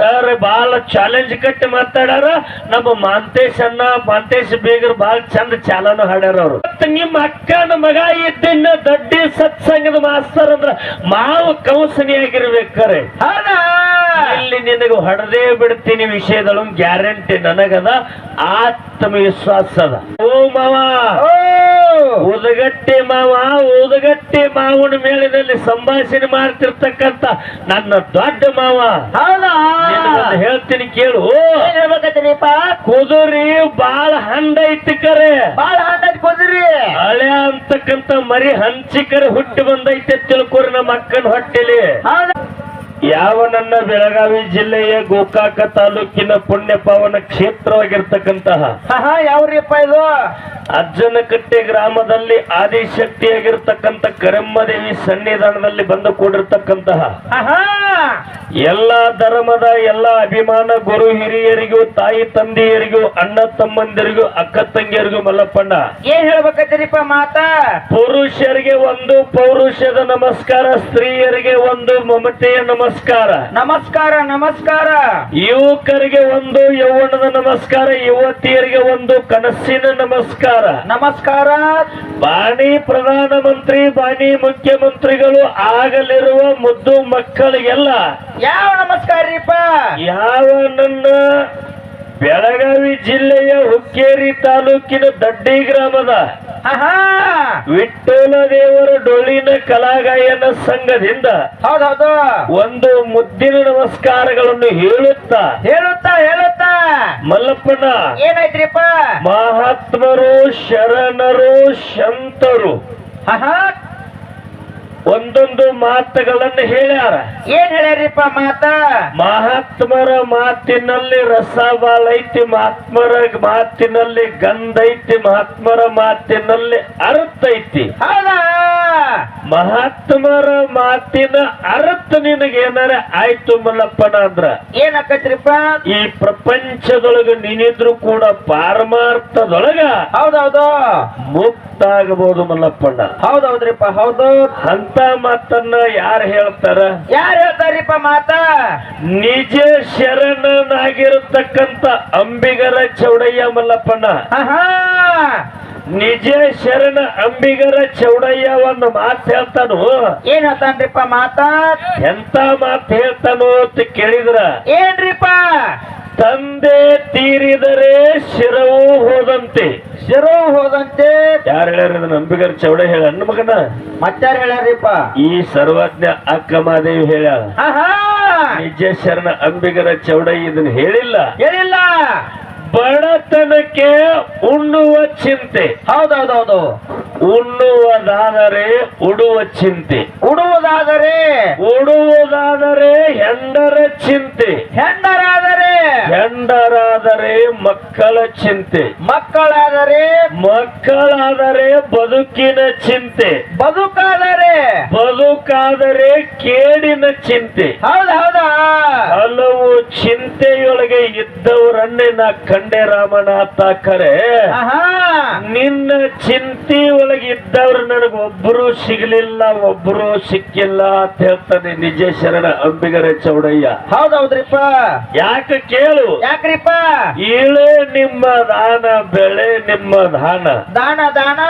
Sir ಭಾಳ challenge ಕಟ್ಟಿ ಮಾತಾಡ್ಯಾರ. ನಮ್ಮ ಮಾಂತೇಶ್ ಅನ್ನ ಮಾಂತೇಶ್ ಬೇಗರ್ ಭಾಳ ಚಂದ ಚಾಲನ ಹಾಡ್ಯಾರ ಅವರು. ಮತ್ತ ನಿಮ್ಮ ಅಕ್ಕನ ಮಗ ಇದ್ದಿನ ದೊಡ್ಡಿ ಸತ್ಸಂಗದ ಮಾಸ್ತರ್ ಅಂದ್ರ ಮಾವು ಕೌಸನಿಯಾಗಿರ್ಬೇಕಾರೆ ಹೌದಾ? ಇಲ್ಲಿ ನಿನಗೆ ಹೊಡೆದೇ ಬಿಡ್ತೀನಿ ವಿಷಯದಳು ಗ್ಯಾರಂಟಿ ನನಗದ ಆತ್ಮವಿಶ್ವಾಸ ಅದ. ಓ ಮಾವ ಉದಗಟ್ಟಿ ಮಾವ ಉದಗಟ್ಟಿ ಮಾವನ ಮೇಲಿನಲ್ಲಿ ಸಂಭಾಷಣೆ ಮಾಡ್ತಿರ್ತಕ್ಕಂತ ನನ್ನ ದೊಡ್ಡ ಮಾವ. ಹೇಳ್ತೀನಿ ಕೇಳು. ಕುದುರಿ ಬಾಳ ಹಂಡ ಐತಿ ಕರೆ. ಬಾಳ ಹಂಡ ಕುದುರಿ. ಹಳೆ ಅಂತಕ್ಕಂತ ಮರಿ ಹಂಚಿಕರೆ ಹುಟ್ಟಿ ಬಂದೈತೆ ತಿಳ್ಕೊರಿ ನಮ್ಮ ಅಕ್ಕನ ಹೊಟ್ಟೆಲಿ. ಯಾವ ನನ್ನ ಬೆಳಗಾವಿ ಜಿಲ್ಲೆಯ ಗೋಕಾಕ ತಾಲೂಕಿನ ಪುಣ್ಯ ಪಾವನ ಕ್ಷೇತ್ರವಾಗಿರ್ತಕ್ಕಂತಹ ಯಾವ್ರಿಯಪ್ಪ ಇದು? ಅಜ್ಜನಕಟ್ಟೆ ಗ್ರಾಮದಲ್ಲಿ ಆದಿಶಕ್ತಿಯಾಗಿರ್ತಕ್ಕಂಥ ಕರೆಮ್ಮದೇವಿ ಸನ್ನಿಧಾನದಲ್ಲಿ ಬಂದು ಕೂಡಿರ್ತಕ್ಕಂತಹ ಎಲ್ಲ ಧರ್ಮದ ಎಲ್ಲ ಅಭಿಮಾನ ಗುರು ಹಿರಿಯರಿಗೂ ತಾಯಿ ತಂದೆಯರಿಗೂ ಅಣ್ಣ ತಮ್ಮಂದಿರಿಗೂ ಅಕ್ಕ ತಂಗಿಯರಿಗೂ ಮಲ್ಲಪ್ಪಣ್ಣ. ಏನ್ ಹೇಳ್ಬೇಕಿಪ್ಪ ಮಾತಾ? ಪುರುಷರಿಗೆ ಒಂದು ಪೌರುಷದ ನಮಸ್ಕಾರ ಸ್ತ್ರೀಯರಿಗೆ ಒಂದು ಮಮತೆಯ ನಮಸ್ಕಾರ. ನಮಸ್ಕಾರ. ನಮಸ್ಕಾರ ನಮಸ್ಕಾರ. ಯುವಕರಿಗೆ ಒಂದು ಯೌವನದ ನಮಸ್ಕಾರ ಯುವತಿಯರಿಗೆ ಒಂದು ಕನಸಿನ ನಮಸ್ಕಾರ. ನಮಸ್ಕಾರ. ಬಾಣಿ ಪ್ರಧಾನ ಮಂತ್ರಿ ಬಾಣಿ ಮುಖ್ಯಮಂತ್ರಿಗಳು ಆಗಲಿರುವ ಮುದ್ದು ಮಕ್ಕಳಿಗೆಲ್ಲ ಯಾವ ನಮಸ್ಕಾರ ರೀಪ ಯಾವ ನನ್ನ ಬೆಳಗಾವಿ ಜಿಲ್ಲೆಯ ಹುಕ್ಕೇರಿ ತಾಲೂಕಿನ ದಡ್ಡಿ ಗ್ರಾಮದ ಆಹಾ! ವಿಠ್ಠಲ ದೇವರ ಡೊಳ್ಳಿನ ಕಲಾಗಾಯನ ಸಂಘದಿಂದ ಹೌದೌದು. ಒಂದು ಮುದ್ದಿನ ನಮಸ್ಕಾರಗಳನ್ನು ಹೇಳುತ್ತಾ ಹೇಳುತ್ತಾ ಹೇಳುತ್ತಾ. ಮಲ್ಲಪ್ಪನ ಏನಾಯ್ತ್ರಿಪ್ಪ? ಮಹಾತ್ಮರು ಶರಣರು ಶಂತರು. ಒಂದೊಂದು ಮಾತುಗಳನ್ನು ಹೇಳ್ಯಾರ. ಏನ್ ಹೇಳ್ಯಾರಿಪ್ಪ ಮಾತ? ಮಹಾತ್ಮರ ಮಾತಿನಲ್ಲಿ ರಸ ಬಾಳ ಐತಿ ಮಹಾತ್ಮರ ಮಾತಿನಲ್ಲಿ ಗಂಧ ಐತಿ ಮಹಾತ್ಮರ ಮಾತಿನಲ್ಲಿ ಅರ್ಥ ಐತಿ. ಹೌದಾ? ಮಹಾತ್ಮರ ಮಾತಿನ ಅರ್ಥ ನಿನಗೇನಾರ ಆಯ್ತು ಮಲ್ಲಪ್ಪನ ಅಂದ್ರ? ಏನಾಕತ್ರಿಪ್ಪ ಈ ಪ್ರಪಂಚದೊಳಗ ನೀನಿದ್ರು ಕೂಡ ಪಾರಮಾರ್ಥದೊಳಗ ಹೌದೌದು. ಮುಕ್ತ ಆಗಬಹುದು ಮಲ್ಲಪ್ಪಣ್ಣ. ಹೌದೌದ್ರಿಪ್ಪ ಹೌದು. ಅಂತ ಮಾತನ್ನ ಯಾರು ಹೇಳ್ತಾರ? ಯಾರು ಹೇಳ್ತಾರಿಪ್ಪ ಮಾತ? ನಿಜ ಶರಣನಾಗಿರತಕ್ಕಂತ ಅಂಬಿಗರ ಚೌಡಯ್ಯ ಮಲ್ಲಪ್ಪಣ್ಣ. ನಿಜ ಶರಣ ಅಂಬಿಗರ ಚೌಡಯ್ಯ ಒಂದು ಮಾತು ಹೇಳ್ತಾನು? ಏನ್ ಹೇಳ್ತಾನ್ರಿಪ್ಪ ಮಾತ? ಎಂತ ಮಾತು ಹೇಳ್ತಾನು ಅಂತ ಕೇಳಿದ್ರ? ಏನ್ರಿಪ್ಪ? ತಂದೆ ತೀರಿದರೆ ಶಿರವು ಹೋದಂತೆ. ಶಿರವು ಹೋದಂತೆ. ಯಾರು ಹೇಳ್ಯಾರ ಇದನ್ನ ಅಂಬಿಗರ ಚೌಡ ಹೇಳ ಅನ್ನ ಮಗನ? ಮತ್ತಾರ ಹೇಳ್ಯಾರಿಪ್ಪ ಈ ಸರ್ವಜ್ಞ ಅಕ್ಕ ಮಹಾದೇವಿ ಹೇಳ್ಯಾಳ ನಿಜ ಶರಣ ಅಂಬಿಗರ ಚೌಡ ಇದನ್ನ ಹೇಳಿಲ್ಲ. ಹೇಳಿಲ್ಲ. ಬಡತನಕ್ಕೆ ಉಣ್ಣುವ ಚಿಂತೆ. ಹೌದೌದೌದು. ಉಣ್ಣುವುದಾದರೆ ಉಡುವ ಚಿಂತೆ. ಉಡುವುದಾದರೆ? ಉಡುವುದಾದರೆ ಹೆಂಡರ ಚಿಂತೆ. ಹೆಂಡರಾದರೆ? ಹೆಂಡರಾದರೆ ಮಕ್ಕಳ ಚಿಂತೆ. ಮಕ್ಕಳಾದರೆ? ಮಕ್ಕಳಾದರೆ ಬದುಕಿನ ಚಿಂತೆ. ಬದುಕಾದರೆ? ಬದುಕಾದರೆ ಕೇಡಿನ ಚಿಂತೆ. ಹೌದ ಹೌದಾ. ಹಲವು ಚಿಂತೆಯೊಳಗೆ ಇದ್ದವರನ್ನೇ ನಾ ಕಂಡೆ ರಾಮನಾಥ ಕರೆ. ನಿನ್ನ ಚಿಂತೆ ಒಳಗೆ ಇದ್ದವ್ರು ನನಗೆ ಒಬ್ಬರು ಸಿಗಲಿಲ್ಲ ಒಬ್ಬರು ಸಿಕ್ಕಿಲ್ಲ ಅಂತ ಹೇಳ್ತಾನೆ ನಿಜ ಶರಣ ಅಂಬಿಗರ ಚೌಡಯ್ಯ. ಹೌದೌದ್ರಿಪ್ಪ. ಯಾಕೆ ಕೇಳು? ಯಾಕ್ರಿಪ್ಪ? ಇಳೆ ನಿಮ್ಮ ದಾನ ಬೆಳೆ ನಿಮ್ಮ ದಾನ. ದಾನ ದಾನ.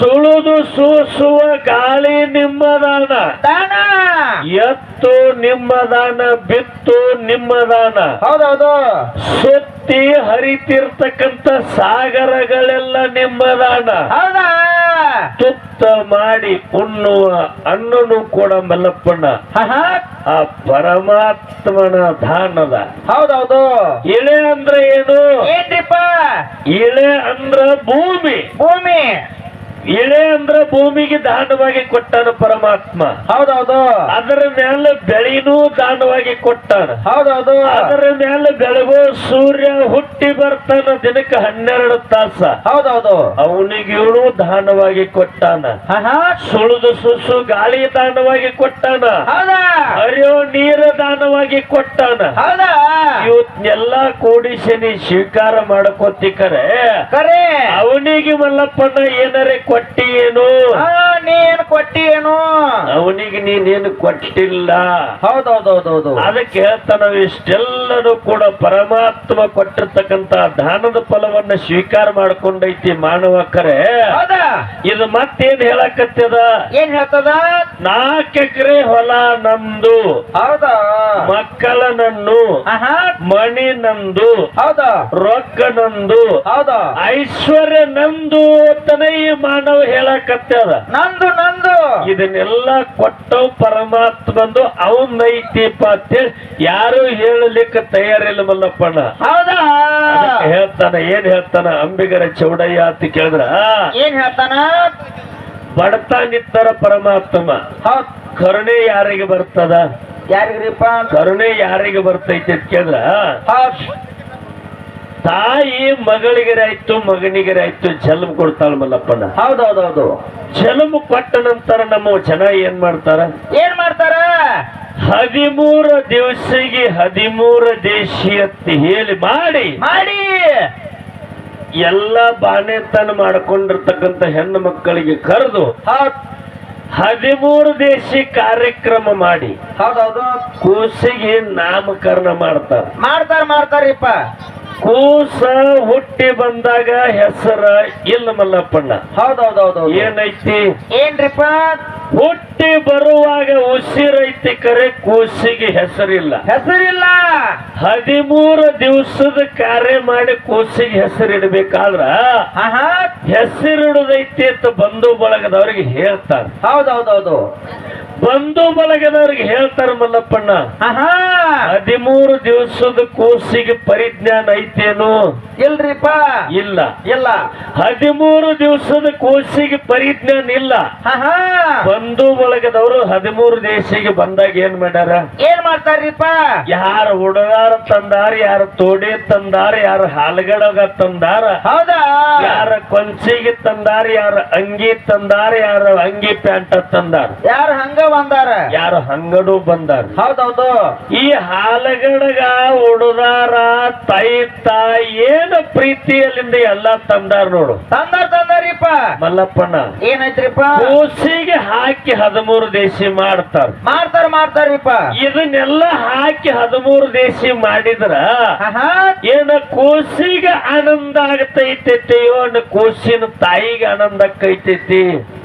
ಸುಳುದು ಸೂಸುವ ಗಾಳಿ ನಿಮ್ಮ ದಾನ. ದಾನ. ಎತ್ತು ನಿಮ್ಮ ದಾನ ಬಿತ್ತು ನಿಮ್ಮ ದಾನ. ಹೌದೌದು. ಸುತ್ತಿ ಹರಿತಿರ್ತಕ್ಕಂತ ಸಾಗರಗಳೆಲ್ಲ ನಿಮ್ಮ ಹೌದಾ? ತುತ್ತ ಮಾಡಿ ಉಣ್ಣುವ ಅನ್ನನು ಕೂಡ ಮಲ್ಲಪ್ಪಣ್ಣ. ಆ ಪರಮಾತ್ಮನ ದಾನದ. ಹೌದೌದು. ಇಳೆ ಅಂದ್ರೆ ಏನು? ಏನ್ರಿಪ್ಪ? ಇಳೆ ಅಂದ್ರ ಭೂಮಿ. ಭೂಮಿ. ಇಳೆ ಅಂದ್ರ ಭೂಮಿಗೆ ದಾಂಡವಾಗಿ ಕೊಟ್ಟಾನ ಪರಮಾತ್ಮ. ಹೌದೌದು. ಅದರ ಮೇಲೆ ಬೆಳಿನೂ ದಾಂಡವಾಗಿ ಕೊಟ್ಟಾನ. ಹೌದೌದು. ಅದರ ಮೇಲೆ ಬೆಳಗೋ ಸೂರ್ಯ ಹುಟ್ಟಿ ಬರ್ತಾನ ದಿನಕ್ಕೆ ಹನ್ನೆರಡು ತಾಸ. ಹೌದೌದು. ಅವನಿಗೇನು ದಾಂಡವಾಗಿ ಕೊಟ್ಟಾನ. ಸುಳಿದು ಸುಸು ಗಾಳಿ ದಾಂಡವಾಗಿ ಕೊಟ್ಟಾನ. ಅರಿಯೋ ನೀರ ದಾನವಾಗಿ ಕೊಟ್ಟಾನ. ಇವತ್ನೆಲ್ಲಾ ಕೂಡಿಸಿ ಸ್ವೀಕಾರ ಮಾಡಕೋತಿಕರೆ ಕರೆ. ಅವನಿಗೆ ಮಲ್ಲಪ್ಪನ ಏನರೆ ಕೊಟ್ಟಿ ಏನು ಆ, ನೀ ಏನ್ ಕೊಟ್ಟಿ ಏನು ಅವನಿಗೆ ನೀನೇನು ಕೊಟ್ಟಿಲ್ಲ. ಹೌದೌದೌದೌದು. ಅದಕ್ಕೆ ಹೇಳ್ತಾನ ಇಷ್ಟೆಲ್ಲರೂ ಕೂಡ ಪರಮಾತ್ಮ ಕೊಟ್ಟಿರ್ತಕ್ಕಂತ ದಾನದ ಫಲವನ್ನ ಸ್ವೀಕಾರ ಮಾಡ್ಕೊಂಡೈತಿ ಮಾನವ ಕರೆ ಹೌದಾ? ಇದು ಮತ್ತೇನ್ ಹೇಳಕತ್ತದ? ಏನ್ ಹೇಳ್ತದ? ನಾಲ್ಕು ಎಕರೆ ಹೊಲ ನಂದು. ಹೌದಾ? ಮಕ್ಕಳ ನನ್ನು ಮಣಿ ನಂದು. ಹೌದಾ? ರೊಕ್ಕ ನಂದು. ಹೌದಾ? ಐಶ್ವರ್ಯ ನಂದು ಅಂತನೇ ಈ ಮಾನವ ಹೇಳಕತ್ತದ ನಂದು ನಂದು. ಇದನ್ನೆಲ್ಲ ಕೊಟ್ಟವ್ ಪರಮಾತ್ಮಂದು ಅವನ್ ಐತಿಪ್ಪ ಅಂತೇಳಿ ಯಾರು ಹೇಳಲಿಕ್ಕೆ ತಯಾರಿಲ್ಲ ಮಲ್ಲಪ್ಪಣ್ಣ. ಹೌದಾ? ಹೇಳ್ತಾನ ಏನ್ ಹೇಳ್ತಾನ? ಅಂಬಿಗರ ಚೌಡಯ್ಯ ಅಂತ ಕೇಳಿದ್ರ? ಏನ್ ಹೇಳ್ತಾನ? ಬಡತಾನಿತ್ತರ ಪರಮಾತ್ಮ. ಕರುಣೆ ಯಾರಿಗೆ ಬರ್ತದ? ಯಾರಿಗ್ರಿಪ್ಪ? ಕರುಣೆ ಯಾರಿಗೆ ಬರ್ತೈತಿ ಅಂತ ಕೇಳಿದ್ರ? ತಾಯಿ ಮಗಳಿಗರಾಯ್ತು ಮಗನಿಗರಾಯ್ತು ಮಗನಿಗರೆ ಆಯ್ತು ಜನ್ಮ ಕೊಡ್ತಾಳ ಮಲ್ಲಪ್ಪಣ್ಣ. ಹೌದೌದೌದು. ಜನ್ಮ ಕೊಟ್ಟ ನಂತರ ನಮ್ಮ ಜನ ಏನ್ ಮಾಡ್ತಾರ? ಏನ್ ಮಾಡ್ತಾರ? ಹದಿಮೂರ ದಿವಸಿಗೆ ಹದಿಮೂರು ದೇಶಿ ಅಂತ ಹೇಳಿ ಮಾಡಿ. ಮಾಡಿ. ಎಲ್ಲ ಬಾನೆತನ ಮಾಡ್ಕೊಂಡಿರ್ತಕ್ಕಂಥ ಹೆಣ್ಣು ಮಕ್ಕಳಿಗೆ ಕರೆದು ಹೌದ್. ಹದಿಮೂರು ದೇಶಿ ಕಾರ್ಯಕ್ರಮ ಮಾಡಿ. ಹೌದೌದು. ಕೂಸಿಗೆ ನಾಮಕರಣ ಮಾಡ್ತಾರ. ಮಾಡ್ತಾರ ಮಾಡ್ತಾರಿಪ್ಪ ಕೂಸ ಹುಟ್ಟಿ ಬಂದಾಗ ಹೆಸರ ಇಲ್ಲ ಮಲ್ಲಪ್ಪಣ್ಣ. ಹೌದೌದೌದು. ಏನೈತಿ? ಏನ್ರಿಪ್ಪ? ಹುಟ್ಟಿ ಬರುವಾಗ ಉಸಿರೈತಿ ಕರೆ ಕೂಸಿಗೆ ಹೆಸರಿಲ್ಲ. ಹೆಸರಿಲ್ಲ. ಹದಿಮೂರು ದಿವಸದ ಕಾರ್ಯ ಮಾಡಿ ಕೂಸಿಗೆ ಹೆಸರಿಡ್ಬೇಕಾದ್ರ ಹೆಸರಿಡದೈತಿ ಹೆಸರಿಡುದೈತಿ ಅಂತ ಬಂಧು ಬಳಗದವ್ರಿಗೆ ಹೇಳ್ತಾರೆ. ಹೌದೌದೌದು. ಬಂಧು ಬಳಗದವ್ರಿಗೆ ಹೇಳ್ತಾರ ಮಲ್ಲಪ್ಪಣ್ಣ. ಹದಿಮೂರು ದಿವಸದ ಕೂಸಿಗೆ ಪರಿಜ್ಞಾನ ಐತೇನು? ಇಲ್ರಿಪ್ಪ. ಇಲ್ಲ. ಇಲ್ಲ. ಹದಿಮೂರು ದಿವಸದ ಕೂಸಿಗೆ ಪರಿಜ್ಞಾನ ಇಲ್ಲ. ಬಂಧು ಬಳಗದವರು ಹದಿಮೂರು ದೇಶಿಗೆ ಬಂದಾಗ ಏನ್ ಮಾಡ್ಯಾರ? ಏನ್ ಮಾಡ್ತಾರ್ರಿಪಾ ಯಾರ ಹುಡುಗಾರ ತಂದಾರ ಯಾರ ತೋಡಿ ತಂದಾರ ಯಾರ ಹಾಲ್ಗಡಗ ತಂದಾರ? ಹೌದಾ? ಯಾರ ಕೊಂಚಿಗೆ ತಂದಾರ ಯಾರ ಅಂಗಿ ತಂದಾರ ಯಾರ ಅಂಗಿ ಪ್ಯಾಂಟ್ ತಂದಾರ? ಯಾರು ಹಂಗ ಬಂದಾರ? ಯಾರು ಹಂಗಡು ಬಂದಾರ? ಹೌದೌದು. ಈ ಹಾಲಗಡಗ ಉಡುದಾರ ತಾಯಿ ತಾಯಿ ಏನು ಪ್ರೀತಿಯಲ್ಲಿಂದ ಎಲ್ಲಾ ತಂದಾರ ನೋಡು. ತಂದಾರ ತಂದಾರಿಪ್ಪ. ಮಲ್ಲಪ್ಪಣ್ಣ. ಏನೈತ್ರಿಪ್ಪ ಕೂಸಿಗೆ ಹಾಕಿ ಹದಿಮೂರು ದೇಶಿ ಮಾಡ್ತಾರ. ಮಾಡ್ತಾರ ಮಾಡ್ತಾರಿಪ್ಪ. ಇದನ್ನೆಲ್ಲ ಹಾಕಿ ಹದಿಮೂರು ದೇಶಿ ಮಾಡಿದ್ರ ಏನ ಕೂಸಿಗೆ ಆನಂದ ಆಗತೈತೆ ಕೋಸಿನ ಕೂಸಿನ ತಾಯಿಗೆ ಆನಂದ ಆಕೈತೈತಿ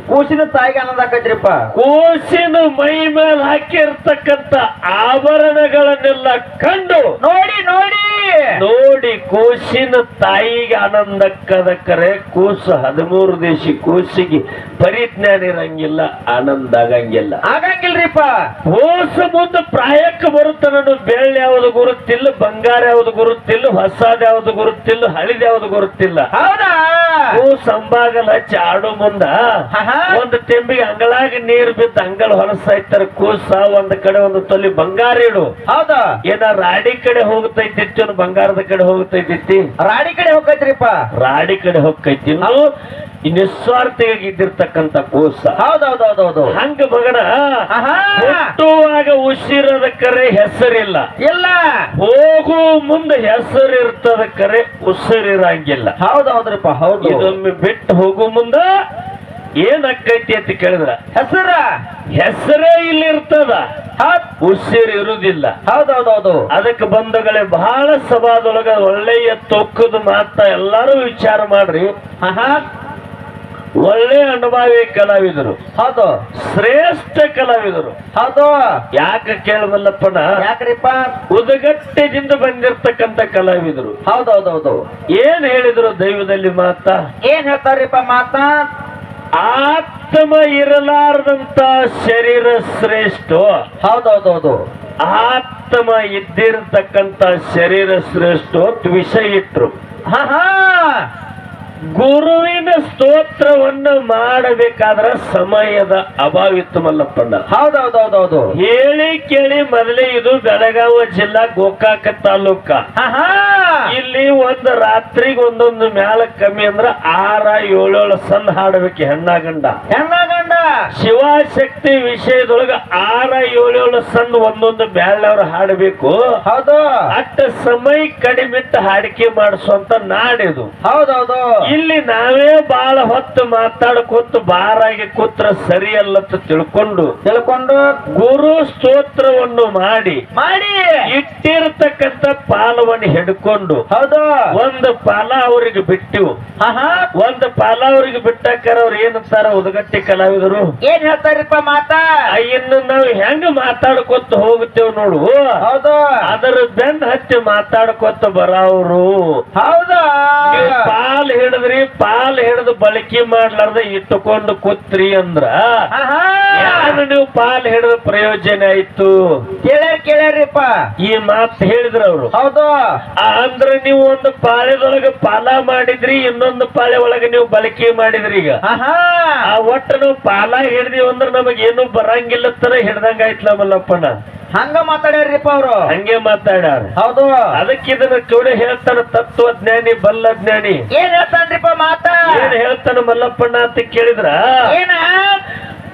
ಕೂಸಿನ ತಾಯಿಗೆ ಆನಂದ ಆಕೈತ್ರಿಪ್ಪ. ಕೂಸಿನ ಮೈ ಮೇಲೆ ಹಾಕಿರ್ತಕ್ಕಂತ ಆಭರಣಗಳನ್ನೆಲ್ಲ ಕಂಡು ನೋಡಿ ನೋಡಿ. ನೋಡಿ ಕೂಸಿನ ತಾಯಿಗೆ ಆನಂದ ಕರೆ ಕೂಸು ಹದಿಮೂರು ದೇಶಿ ಕೂಸಿಗೆ ಪರಿಜ್ಞಾನ ಇರಂಗಿಲ್ಲ ಆನಂದ ಆಗಂಗಿಲ್ಲ. ಆಗಂಗಿಲ್ರಿಪ್ಪ ಹೋಸ ಮುಂದೆ ಪ್ರಾಯಕ್ಕೆ ಬರುತ್ತ ನಾನು ಬೆಳ್ಳಿ ಯಾವುದು ಗುರುತಿಲ್ಲ ಬಂಗಾರ ಯಾವುದು ಗುರುತ್ತಿಲ್ಲ ಹೊಸದ ಯಾವುದು ಗುರುತಿಲ್ಲ ಹಳಿದ ಯಾವುದು ಗುರುತಿಲ್ಲ. ಹೌದಾ? ಓ ಸಂಬಾಗಲ್ ಆಡೋ ಮುಂದ. ಒಂದ್ ತೆಂಬಿಗೆ ಅಂಗಳಾಗ ನೀರ್ ಬಿದ್ದ ಅಂಗಳ ಹೊಲಸಾಯ್ತಾರ ಕೂಸ ಒಂದ್ ಕಡೆ ಒಂದು ತೊಲಿ ಬಂಗಾರ ಇಡು. ಹೌದಾ? ಏನ ರಾಡಿ ಕಡೆ ಹೋಗ್ತೈತಿತ್ತು ಬಂಗಾರದ ಕಡೆ ಹೋಗ್ತೈತಿ ರಾಡಿ ಕಡೆ ಹೋಗ್ತೈತ್ರಿಪ್ಪ. ರಾಡಿ ಕಡೆ ಹೋಗ್ತೈತಿ. ನಾವು ನಿಸ್ವಾರ್ಥಿಯಾಗಿ ಇದ್ದಿರ್ತಕ್ಕಂತ ಕೂಸ. ಹೌದೌದೌದೌದು. ಹಂಗ ಮಗನ ಹುಟ್ಟುವಾಗ ಉಸಿರದ ಕರೆ ಹೆಸರಿಲ್ಲ. ಇಲ್ಲ. ಹೋಗು ಮುಂದೆ ಹೆಸರು ಇರ್ತದ ಕರೆ ಉಸಿರಿರಂಗಿಲ್ಲ. ಹೌದೌದ್ರಪ್ಪ ಹೌದು. ಇದೊಮ್ಮೆ ಬಿಟ್ಟು ಹೋಗು ಮುಂದ ಏನ್ ಅಕ್ಕೈತಿ ಅಂತ ಕೇಳಿದ್ರ? ಹೆಸರ? ಹೆಸರೇ ಇಲ್ಲಿ ಇರ್ತದ ಉಸಿರು ಇರುವುದಿಲ್ಲ ಹೌದೌದೌದು. ಅದಕ್ಕೆ ಬಂಧುಗಳೇ ಬಹಳ ಸಭಾದೊಳಗ ಒಳ್ಳೆಯ ತೊಕ್ಕದ ಮಾತ ಎಲ್ಲಾರು ವಿಚಾರ ಮಾಡ್ರಿ. ಒಳ್ಳೆ ಅನುಭವಿ ಕಲಾವಿದರು. ಹೌದು. ಶ್ರೇಷ್ಠ ಕಲಾವಿದರು. ಹೌದು. ಯಾಕೆ ಕೇಳಬಲ್ಲಪ್ಪನ? ಯಾಕ್ರಿಪ್ಪ? ಉದಗಟ್ಟೆದಿಂದ ಬಂದಿರ್ತಕ್ಕಂಥ ಕಲಾವಿದರು. ಹೌದೌದೌದು. ಏನ್ ಹೇಳಿದ್ರು ದೈವದಲ್ಲಿ ಮಾತ? ಏನ್ ಹೇಳ್ತಾರಿಪ್ಪ ಮಾತಾ? ಆತ್ಮ ಇರಲಾರದಂತ ಶರೀರ ಶ್ರೇಷ್ಠ. ಹೌದೌದೌದು. ಆತ್ಮ ಇದ್ದಿರತಕ್ಕಂತ ಶರೀರ ಶ್ರೇಷ್ಠ ವಿಷಯ ಇಟ್ರು. ಹಾ. ಗುರುವಿನ ಸ್ತೋತ್ರವನ್ನು ಮಾಡಬೇಕಾದ್ರ ಸಮಯದ ಅಭಾವ ಇತ್ತು ಮಲ್ಲಪ್ಪಣ್ಣ. ಹೌದೌದೌದೌದು. ಹೇಳಿ ಕೇಳಿ ಮೊದಲೇ ಇದು ಬೆಳಗಾವಿ ಜಿಲ್ಲಾ ಗೋಕಾಕ ತಾಲೂಕ. ಇಲ್ಲಿ ಒಂದು ರಾತ್ರಿಗೆ ಒಂದೊಂದು ಮ್ಯಾಲ ಕಮ್ಮಿ ಅಂದ್ರ ಆರ ಏಳೇಳು ಸಣ್ಣ ಹಾಡಬೇಕು ಹೆಣ್ಣಾಗಂಡ. ಹೆಣ್ಣ ಗಂಡ ಶಿವಶಕ್ತಿ ವಿಷಯದೊಳಗ ಆರ ಏಳು ಸಣ್ಣ ಒಂದೊಂದು ಬ್ಯಾಳವ್ರು ಹಾಡಬೇಕು. ಹೌದು. ಅಟ್ಟ ಸಮಯ ಕಡಿಮಿತ್ತ ಹಾಡಿಕೆ ಮಾಡಿಸುವಂತ ನಾಡಿದು ಹೌದೌದು. ಇಲ್ಲಿ ನಾವೇ ಬಾಳ ಹೊತ್ತು ಮಾತಾಡ್ಕೊತ ಬಾರಾಗಿ ಕೂತ್ರ ಸರಿಯಲ್ಲತ್ತ ತಿಳ್ಕೊಂಡು ತಿಳ್ಕೊಂಡು ಗುರು ಸ್ತೋತ್ರವನ್ನು ಮಾಡಿ ಮಾಡಿ. ಇಟ್ಟಿರ್ತಕ್ಕಂಥ ಪಾಲವನ್ನು ಹಿಡ್ಕೊಂಡು ಹೌದು. ಒಂದು ಪಾಲ ಅವ್ರಿಗೆ ಬಿಟ್ಟಿವು ಒಂದು ಪಾಲ ಅವ್ರಿಗೆ ಬಿಟ್ಟಕ್ಕಾರ ಅವ್ರು ಏನಂತಾರ ಉದಗಟ್ಟಿ ಕಲಾವಿದರು ಏನ್ ಹೇಳ್ತಾರಿಪ್ಪ ಮಾತಾ? ಇನ್ನು ನಾವು ಹೆಂಗ ಮಾತಾಡ್ಕೊತ ಹೋಗ್ತೇವ್ ನೋಡು. ಹೌದು. ಅದರ ಬೆನ್ ಹಚ್ಚಿ ಮಾತಾಡ್ಕೊತ ಬರವ್ರು. ಹೌದು? ಪಾಲ್ ಹಿಡಿದ್ರಿ ಪಾಲ್ ಹಿಡಿದು ಬಳಕೆ ಮಾಡ್ಲಾರ್ದ ಇಟ್ಟುಕೊಂಡು ಕೂತ್ರಿ ಅಂದ್ರ ಯಾರು ನೀವು ಪಾಲ್ ಹಿಡಿದ ಪ್ರಯೋಜನ ಆಯ್ತು? ಕೇಳ್ಯಾರ ಕೇಳ್ಯಾರಿಪ್ಪ ಈ ಮಾತು ಹೇಳಿದ್ರ ಅವ್ರು. ಹೌದು. ಅಂದ್ರೆ ನೀವು ಒಂದು ಪಾಳ್ಯದೊಳಗ ಪಾಲ ಮಾಡಿದ್ರಿ ಇನ್ನೊಂದು ಪಾಳ್ಯ ಒಳಗ ನೀವು ಬಳಕೆ ಮಾಡಿದ್ರಿ ಈಗ. ಆ ಒಟ್ಟು ನಾವು ಪಾಲ ಹಿಡ್ದಿವ್ ಅಂದ್ರೆ ನಮಗ್ ಏನು ಬರಂಗಿಲ್ಲ ತರ ಹಿಡ್ದಂಗ ಆಯ್ತಲ್ಲ ಮಲ್ಲಪ್ಪನ ಹಂಗ ಮಾತಾಡ್ಯಾರಿಪ್ಪ ಅವ್ರು? ಹಂಗೆ ಮಾತಾಡ್ಯಾರ. ಹೌದು. ಅದಕ್ಕೆ ಇದನ್ನ ಕೂಡ ಹೇಳ್ತಾನ ತತ್ವಜ್ಞಾನಿ ಬಲ್ಲಜ್ಞಾನಿ. ಏನ್ ಹೇಳ್ತಾನ್ರಿಪ್ಪ ಮಾತಾ? ಏನ್ ಹೇಳ್ತಾನ ಮಲ್ಲಪ್ಪಣ್ಣ ಅಂತ ಕೇಳಿದ್ರ? ಏನ?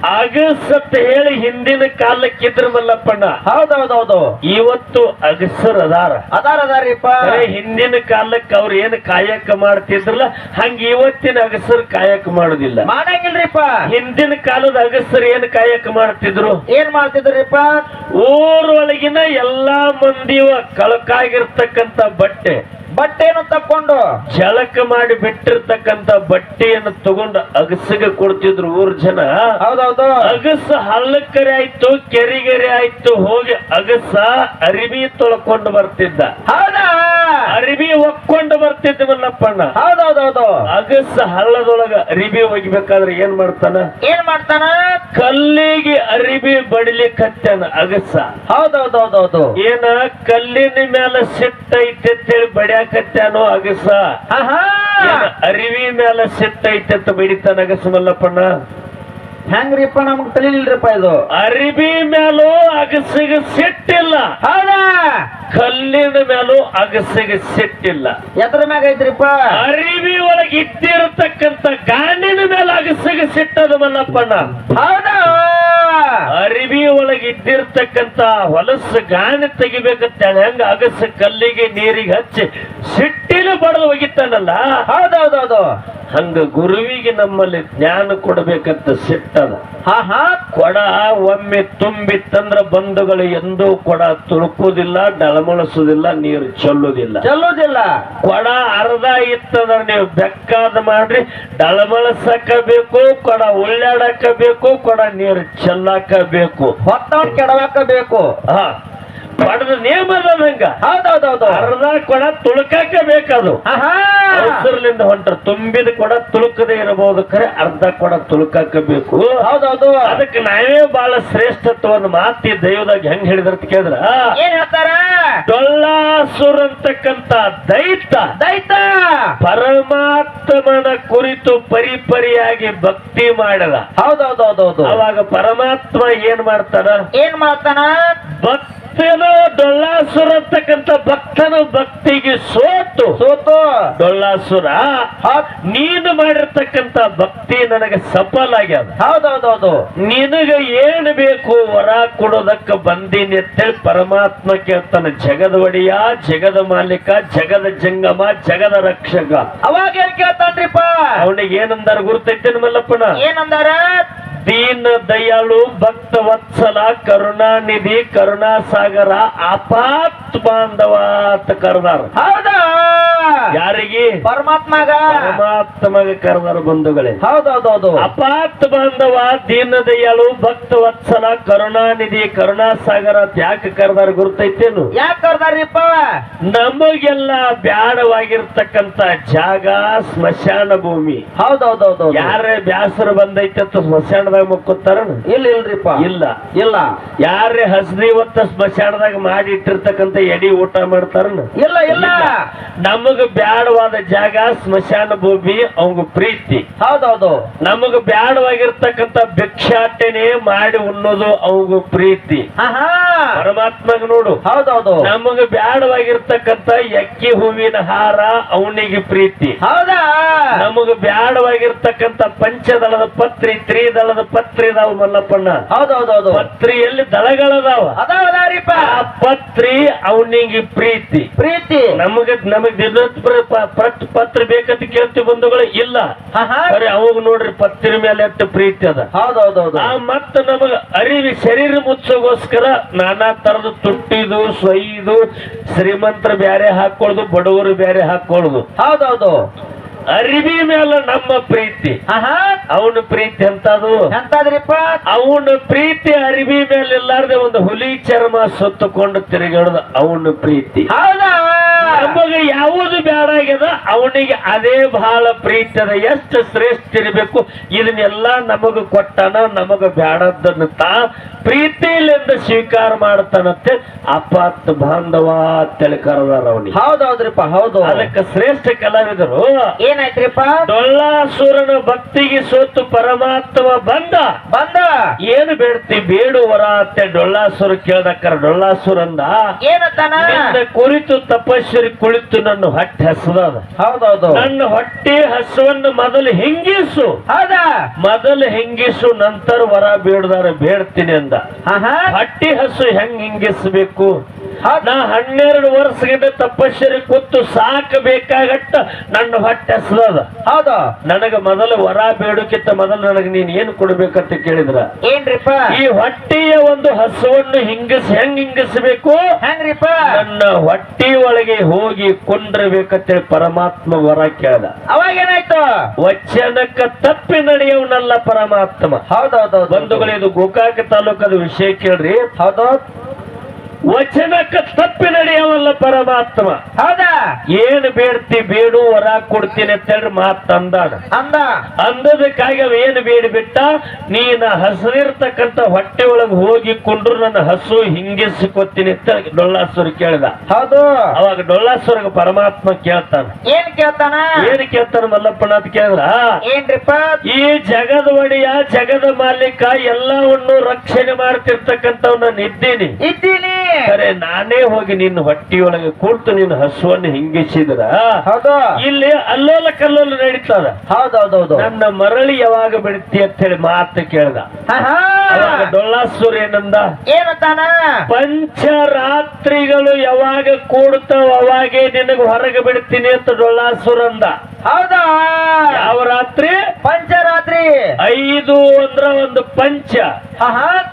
ಅಗಸತ್ ಹೇಳಿ ಹಿಂದಿನ ಕಾಲಕ್ಕಿದ್ರ ಮಲ್ಲಪ್ಪಣ್ಣ. ಹೌದೌದೌದು. ಇವತ್ತು ಅಗಸರ್ ಅದಾರ. ಅದಾರ ಅದಾರಿಪ್ಪ. ಹಿಂದಿನ ಕಾಲಕ್ಕೆ ಅವ್ರ ಏನ್ ಕಾಯಕ ಮಾಡ್ತಿದ್ರಲ್ಲ ಹಂಗ ಇವತ್ತಿನ ಅಗಸರ್ ಕಾಯಕ ಮಾಡುದಿಲ್ಲ. ಮಾಡಂಗಿಲ್ರಿಪ್ಪ. ಹಿಂದಿನ ಕಾಲದ ಅಗಸರ್ ಏನ್ ಕಾಯಕ ಮಾಡ್ತಿದ್ರು? ಏನ್ ಮಾಡ್ತಿದ್ರಿಪ್ಪ? ಊರೊಳಗಿನ ಎಲ್ಲಾ ಮಂದಿವ ಕಳಕಾಗಿರ್ತಕ್ಕಂತ ಬಟ್ಟೆ ಬಟ್ಟೆನು ತಕ್ಕೊಂಡು ಜಲಕ ಮಾಡಿ ಬಿಟ್ಟಿರ್ತಕ್ಕಂತ ಬಟ್ಟೆಯನ್ನು ತಗೊಂಡು ಅಗಸಿಗೆ ಕೊಡ್ತಿದ್ರು ಊರ್ ಜನ. ಹೌದೌದು. ಅಗಸ ಹಳ್ಳಕ್ಕರೆ ಆಯ್ತು ಕೆರಿಗೆರೆ ಆಯ್ತು ಹೋಗಿ ಅಗಸ ಅರಿವಿ ತೊಳ್ಕೊಂಡು ಬರ್ತಿದ್ದ. ಹೌದಾ? ಅರಿವಿ ಒಕ್ಕೊಂಡು ಬರ್ತಿದ್ವಲ್ಲಪ್ಪಣ್ಣ ಹೌದೌದೌದು. ಅಗಸ ಹಳ್ಳದೊಳಗ ಅರಿವಿ ಒಗಿಬೇಕಾದ್ರೆ ಏನ್ ಮಾಡ್ತಾನ? ಏನ್ ಮಾಡ್ತಾನ? ಕಲ್ಲಿಗೆ ಅರಿವಿ ಬಡಿಲಿ ಕತ್ತಾನ ಅಗಸ ಹೌದೌದೌದೌದು. ಏನ ಕಲ್ಲಿನ ಮೇಲೆ ಸಿಟ್ಟ ಐತೆ ಅಂತೇಳಿ ಬಡಿಯಾಕತ್ತಾನೋ ಅಗಸ ಅರಿವಿ ಮೇಲೆ ಸಿಟ್ಟ ಐತೆ ಅಂತ ಬಡಿತಾನ ಅಗಸ ಮಲ್ಲಪ್ಪಣ್ಣ? ಹೆಂಗ್ರಿಪ್ಪ ನಮ್ಗೆ ತಿಳಿಲಿಲ್ರಿಪ್ಪ ಇದು? ಅರಿಬಿ ಮೇಲೂ ಅಗಸಿಗೆ ಸಿಟ್ಟಿಲ್ಲ. ಹೌದಾ? ಕಲ್ಲಿನ ಮೇಲೂ ಅಗಸಿಗೆ ಸಿಟ್ಟಿಲ್ಲ. ಎದ್ರ ಮ್ಯಾಗ ಐತ್ರಿಪ್ಪ? ಅರಿವಿ ಒಳಗೆ ಇದ್ದಿರತಕ್ಕಂತ ಗಾಣಿನ ಮೇಲೆ ಅಗಸಿಗೆ ಸಿಟ್ಟದ ಮಲ್ಲಪ್ಪಣ್ಣ. ಹೌದಾ? ಅರಿವಿ ಒಳಗೆ ಇದ್ದಿರ್ತಕ್ಕಂತ ಹೊಲಸು ಗಾಣಿ ತೆಗಿಬೇಕಂತ ಹೇಳಿ ಹೆಂಗ ಅಗಸ ಕಲ್ಲಿಗೆ ನೀರಿಗೆ ಹಚ್ಚಿ ಸಿಟ್ಟಿನ ಬಡದು ಒಗಿತಾನಲ್ಲ ಹೌದೌದೌದು. ಹಂಗ ಗುರುವಿಗೆ ನಮ್ಮಲ್ಲಿ ಜ್ಞಾನ ಕೊಡಬೇಕಂತ ಸಿಟ್ಟದ. ಹಾ ಹಾ ಕೊಡ ಒಮ್ಮೆ ತುಂಬಿತ್ತಂದ್ರ ಬಂಧುಗಳು ಎಂದೂ ಕೊಡ ತುಳುಕುದಿಲ್ಲ ಡಳಮಳಿಸುದಿಲ್ಲ ನೀರು ಚೆಲ್ಲುದಿಲ್ಲ. ಚೆಲ್ಲುದಿಲ್ಲ. ಕೊಡ ಅರ್ಧ ಇತ್ತಂದ್ರ ನೀವು ಬೆಕ್ಕಾದ ಮಾಡ್ರಿ ಡಳಮಳಸಕ ಬೇಕು ಕೊಡ ಉಳ್ಳಾಡಕ ಬೇಕು ಕೊಡ ನೀರು ಚೆಲ್ಲಾಕ ಬೇಕು ಹೊತ್ತ ಕೆಡವಾಕ ಬೇಕು ಹಾ. ಕೊಡದ ನೇಮ ಹಂಗ ಹೌದೌದೌದು. ಅರ್ಧ ಕೊಡ ತುಳುಕಾಕ ಬೇಕದು. ಆಹಾ ಅವಸರಲಿಂದ ಹೊಂಟ್ರ ತುಂಬಿದ ಕೊಡ ತುಳುಕದೆ ಇರಬಹುದು ಕರೆ ಅರ್ಧ ಕೊಡ ತುಳುಕಾಕ ಬೇಕು. ಹೌದೌದು. ಅದಕ್ಕೆ ನಾವೇ ಬಹಳ ಶ್ರೇಷ್ಠತ್ವವನ್ನು ಮಾತಿ ದೈವದಾಗ ಹೆಂಗ್ ಹೇಳಿದ್ರ ಅಂತ ಕೇಳಿದ್ರ? ಏನ್ ಹೇಳ್ತಾರ? ಡೊಳ್ಳಾಸುರ ಅಂತಕ್ಕಂತ ದೈತ. ದೈತ. ಪರಮಾತ್ಮನ ಕುರಿತು ಪರಿಪರಿಯಾಗಿ ಭಕ್ತಿ ಮಾಡದ. ಹೌದೌದೌದೌದು. ಅವಾಗ ಪರಮಾತ್ಮ ಏನ್ ಮಾಡ್ತಾನ? ಏನ್ ಮಾಡ್ತಾನ? ಭಕ್ತನು ಡೊಳ್ಳಾಸುರ ಅಂತಕ್ಕಂತ ಭಕ್ತನ ಭಕ್ತಿಗೆ ಸೋತು. ಸೋತು. ಡೊಳ್ಳಾಸುರ ನೀನು ಮಾಡಿರ್ತಕ್ಕಂಥ ಭಕ್ತಿ ನನಗೆ ಸಫಲ ಆಗ್ಯದ ಹೌದೌದೌದು. ನಿನಗ ಏನ್ ಬೇಕು ವರ ಕೊಡೋದಕ್ಕ ಬಂದೀನಿ ಅಂತೇಳಿ ಪರಮಾತ್ಮ ಕೇಳ್ತಾನೆ ಜಗದ ಒಡೆಯ ಜಗದ ಮಾಲೀಕ ಜಗದ ಜಂಗಮ ಜಗದ ರಕ್ಷಕ. ಅವಾಗ ಏನ್ ಕೇಳ್ತಾನ್ರಿಪ್ಪ? ಅವನಿಗೆ ಏನಂದಾರ ಗುರುತೈತೇನು ಮಲ್ಲಪ್ಪನ ಏನಂದಾರ? ದೀನ ದಯಾಳು ಭಕ್ತ ವತ್ಸಲ ಕರುಣಾನಿಧಿ ಕರುಣಾಸಾಗರ ಆಪಾತ್ ಬಾಂಧವ ಅಂತ ಕರೆದಾರ. ಹೌದಾ? ಯಾರಿಗೆ? ಪರಮಾತ್ಮಗ. ಪರಮಾತ್ಮಗ ಕರೆದಾರ ಬಂಧುಗಳೇ. ಹೌದೌದೌದು. ಅಪಾತ್ ಬಾಂಧವ ದೀನ ದಯಾಳು ಭಕ್ತ ವತ್ಸಲ ಕರುಣಾನಿಧಿ ಕರುಣಾಸಾಗರ ಅಂತ ಯಾಕೆ ಕರೆದಾರ ಗುರುತೈತೇನು? ಯಾಕೆ ಕರ್ದಾರಿಪ್ಪ ನಮಗೆಲ್ಲ ಬ್ಯಾಡವಾಗಿರ್ತಕ್ಕಂತ ಜಾಗ ಸ್ಮಶಾನ ಭೂಮಿ. ಹೌದೌದೌದು ಯಾರೇ ಬ್ಯಾಸರ ಬಂದೈತೆ ಅಂತ ಸ್ಮಶಾನದಾಗ ಮುಕ್ಕೋತಾರ ಇಲ್ಲ ಇಲ್ರಿಪ್ಪ. ಇಲ್ಲ. ಇಲ್ಲ. ಯಾರೇ ಹಸ್ರಿ ಹೊತ್ತ ಸ್ಮಶಾನದಾಗ ಮಾಡಿ ಇಟ್ಟಿರ್ತಕ್ಕಂತ ಎಡಿ ಊಟ ಮಾಡ್ತಾರ ಇಲ್ಲ ಇಲ್ಲ. ನಮಗ ಬ್ಯಾಡವಾದ ಜಾಗ ಸ್ಮಶಾನ ಭೂಮಿ ಅವಂಗ ಪ್ರೀತಿ. ಹೌದೌದು. ನಮಗ ಬ್ಯಾಡವಾಗಿರ್ತಕ್ಕಂಥ ಭಿಕ್ಷಾಟನೆ ಮಾಡಿ ಉಣ್ಣೋದು ಅವಂಗ ಪ್ರೀತಿ. ಪರಮಾತ್ಮಗ ನೋಡು. ಹೌದೌದು. ನಮಗ ಬ್ಯಾಡವಾಗಿರ್ತಕ್ಕಂಥ ಎಕ್ಕಿ ಹೂವಿನ ಹಾರ ಅವನಿಗೆ ಪ್ರೀತಿ. ಹೌದಾ? ನಮಗ ಬ್ಯಾಡವಾಗಿರ್ತಕ್ಕಂಥ ಪಂಚದಳದ ಪತ್ರಿ ತ್ರಿದಳದ ಪತ್ರಿ ಇದಾವ ಮಲ್ಲಪ್ಪಣ್ಣ. ಹೌದೌದೌದು. ಪತ್ರಿಯಲ್ಲಿ ದಳಗಳದಾವ. ಅದಾವ ಆ ಪತ್ರಿ ಅವನಿಗೆ ಪ್ರೀತಿ. ಪ್ರೀತಿ? ನಮಗ ನಮಗ್ ದಿನದ ಪತ್ರ ಪತ್ರ ಬೇಕಂತ ಕೇಳ್ತಿ ಬಂಧುಗಳು ಇಲ್ಲ. ಬರೀ ಅವಾಗ ನೋಡ್ರಿ ಪತ್ರ ಮೇಲೆ ಎಷ್ಟು ಪ್ರೀತಿ ಅದ. ಹೌದೌದೌದು. ಆ ಮತ್ತ ನಮಗ ಅರಿವಿ ಶರೀರ ಮುಚ್ಚೋಗೋಸ್ಕರ ನಾನಾ ತರದ ತುಟ್ಟಿದು ಸೊಯ್ದು ಶ್ರೀಮಂತರ ಬ್ಯಾರೆ ಹಾಕೊಳ್ಳೋದು ಬಡವರು ಬ್ಯಾರೆ ಹಾಕೊಳ್ಳೋದು ಹೌದೌದು. ಅರಿವಿ ಮೇಲ ನಮ್ಮ ಪ್ರೀತಿ. ಅವನ ಪ್ರೀತಿ ಎಂತದು? ಎಂತಾದ್ರಿಪ್ಪ? ಅವನ ಪ್ರೀತಿ ಅರಿವಿ ಮೇಲೆ ಇಲ್ಲಾರ್ದೆ ಒಂದು ಹುಲಿ ಚರ್ಮ ಸುತ್ತಕೊಂಡು ತಿರುಗಾಡೋದು ಅವನ ಪ್ರೀತಿ. ಹೌದಾ? ನಮಗೆ ಯಾವುದು ಬ್ಯಾಡಾಗ್ಯದ ಅವನಿಗೆ ಅದೇ ಬಹಳ ಪ್ರೀತಿ ಅದ ಎಷ್ಟು ಶ್ರೇಷ್ಠ ಇರಬೇಕು ಇದನ್ನೆಲ್ಲ ನಮಗ ಕೊಟ್ಟನ ನಮಗ ಬ್ಯಾಡದ್ದನ್ನ ತಾ ಪ್ರೀತಿಯಿಂದ ಸ್ವೀಕಾರ ಮಾಡ್ತಾನಂತೆ ಅಪಾತ್ ಬಾಂಧವ ಅಂತೇಳಿ ಕರೆದಾರ ಅವನಿಗೆ. ಹೌದೌದ್ರಿಪ್ಪ ಹೌದು. ಅದಕ್ಕೆ ಶ್ರೇಷ್ಠ ಕಲಾವಿದರು ಏನಾಯ್ತ್ರಿಪ್ಪ? ಡೊಳ್ಳಾಸುರನ ಭಕ್ತಿಗೆ ಸೋತು ಪರಮಾತ್ಮ ಬಂದ. ಬಂದ. ಏನು ಬೇಡ್ತಿ ಬೇಡುವರ ಅಂತ ಡೊಳ್ಳಾಸುರ ಕೇಳ್ದಕ್ಕಾರ ಡೊಳ್ಳಾಸುರಂದ ಏನತ್ತಾನ ಕುರಿತು ತಪಸ್ಸರಿ ಕುಳಿತು ನನ್ನ ಹೊಟ್ಟೆ ಹಸದ ಹೌದೌದು. ನನ್ನ ಹೊಟ್ಟೆ ಹಸುವನ್ನು ಮೊದಲು ಹಿಂಗಿಸು. ಹೌದಾ? ಮೊದಲು ಹಿಂಗಿಸು ನಂತರ ವರ ಬೇಡದಾರ ಬೇಡ್ತೀನಿ ಅಂದ. ಹಟ್ಟಿ ಹಸು ಹೆಂಗ್ ಹಿಂಗಿಸ್ಬೇಕು? ನಾ ಹನ್ನೆರಡು ವರ್ಷಗಿಂತ ತಪಸ್ಸರಿ ಕೂತು ಸಾಕಬೇಕಾಗಟ್ಟ ನನ್ನ ಹೊಟ್ಟೆ ಹಸದ ಹೌದ? ನನಗ ಮೊದಲು ವರ ಬೇಡಕ್ಕಿಂತ ಮೊದಲು ನನಗೆ ನೀನ್ ಏನು ಕೊಡ್ಬೇಕಂತ ಕೇಳಿದ್ರ? ಏನ್ರಿಪ್ಪ? ಈ ಹೊಟ್ಟೆಯ ಒಂದು ಹಸುವನ್ನು ಹಿಂಗಿಸ್ ಹೆಂಗ್ ಹಿಂಗಿಸ್ಬೇಕು? ಹೆಂಗ್ರಿಪ್ಪ? ನನ್ನ ಹೊಟ್ಟಿ ಒಳಗೆ ಹೋಗಿ ಕುಂಡ್ರಬೇಕಂತೇಳಿ ಪರಮಾತ್ಮ ವರ ಕೇಳ್ದ. ಅವಾಗ ಏನಾಯ್ತು ವಚನಕ್ಕ ತಪ್ಪಿ ನಡೆಯವನಲ್ಲ ಪರಮಾತ್ಮ. ಹೌದೌದು ಬಂಧುಗಳು ಇದು ಗೋಕಾಕ ತಾಲೂಕದ ವಿಷಯ ಕೇಳ್ರಿ. ಹೌದು ವಚನಕ್ಕ ತಪ್ಪಿ ನಡೆಯವಲ್ಲ ಪರಮಾತ್ಮ. ಹೌದಾ? ಏನು ಬೇಡ್ತಿ ಬೇಡು ವರ ಹೇಳಿ ಮಾತು ಮಾತಂದಾಡ ಅಂದ. ಅಂದದಕ್ಕಾಗಿ ಅವ ಏನು ಬೇಡಿ ಬಿಟ್ಟ ನೀನ ಹಸಿರಿರ್ತಕ್ಕಂಥ ಹೊಟ್ಟೆ ಒಳಗೆ ಹೋಗಿ ಕೊಂಡ್ರು ನನ್ನ ಹಸು ಹಿಂಗಿಸಿಕೊತೀನಿ ಅಂತ ಡೊಳ್ಳಾಸುರ ಕೇಳಿದ. ಹೌದು. ಅವಾಗ ಡೊಳ್ಳಾಸುರಗ ಪರಮಾತ್ಮ ಕೇಳ್ತಾನ. ಏನ್ ಕೇಳ್ತಾನ? ಏನ್ ಕೇಳ್ತಾನ ಮಲ್ಲಪ್ಪನ ಅಂತ ಕೇಳಿದ್ರ? ಏನ್ರಿಪ್ಪ? ಈ ಜಗದ ಒಡೆಯ ಜಗದ ಮಾಲೀಕ ಎಲ್ಲವನ್ನು ರಕ್ಷಣೆ ಮಾಡ್ತಿರ್ತಕ್ಕಂಥವ್ ಇದ್ದೀನಿ. ಇದ್ದೀನಿ. ಅರೆ ನಾನೇ ಹೋಗಿ ನಿನ್ನ ಹೊಟ್ಟಿಯೊಳಗೆ ಕೂತು ನಿನ್ನ ಹಸುವನ್ನು ಹಿಂಗಿಸಿದ್ರ. ಹೌದು. ಇಲ್ಲಿ ಅಲ್ಲೋಲ ಕಲ್ಲೋಲ ನಡೀತದ. ಹೌದೌದೌದು. ನನ್ನ ಮರಳಿ ಯಾವಾಗ ಬಿಡ್ತಿ ಅಂತ ಹೇಳಿ ಮಾತು ಕೇಳ್ದ. ಡೊಳ್ಳಾಸುರ ಏನಂದ? ಏನತ್ತಾನ ಪಂಚರಾತ್ರಿಗಳು ಯಾವಾಗ ಕೂಡ್ತಾವ ಅವಾಗೆ ನಿನಗೆ ಹೊರಗೆ ಬಿಡ್ತೀನಿ ಅಂತ ಡೊಳ್ಳಾಸುರ ಅಂದ. ಹೌದಾ? ಯಾವ ರಾತ್ರಿ? ಪಂಚರಾತ್ರಿ. ಐದು ಅಂದ್ರ ಒಂದು ಪಂಚ.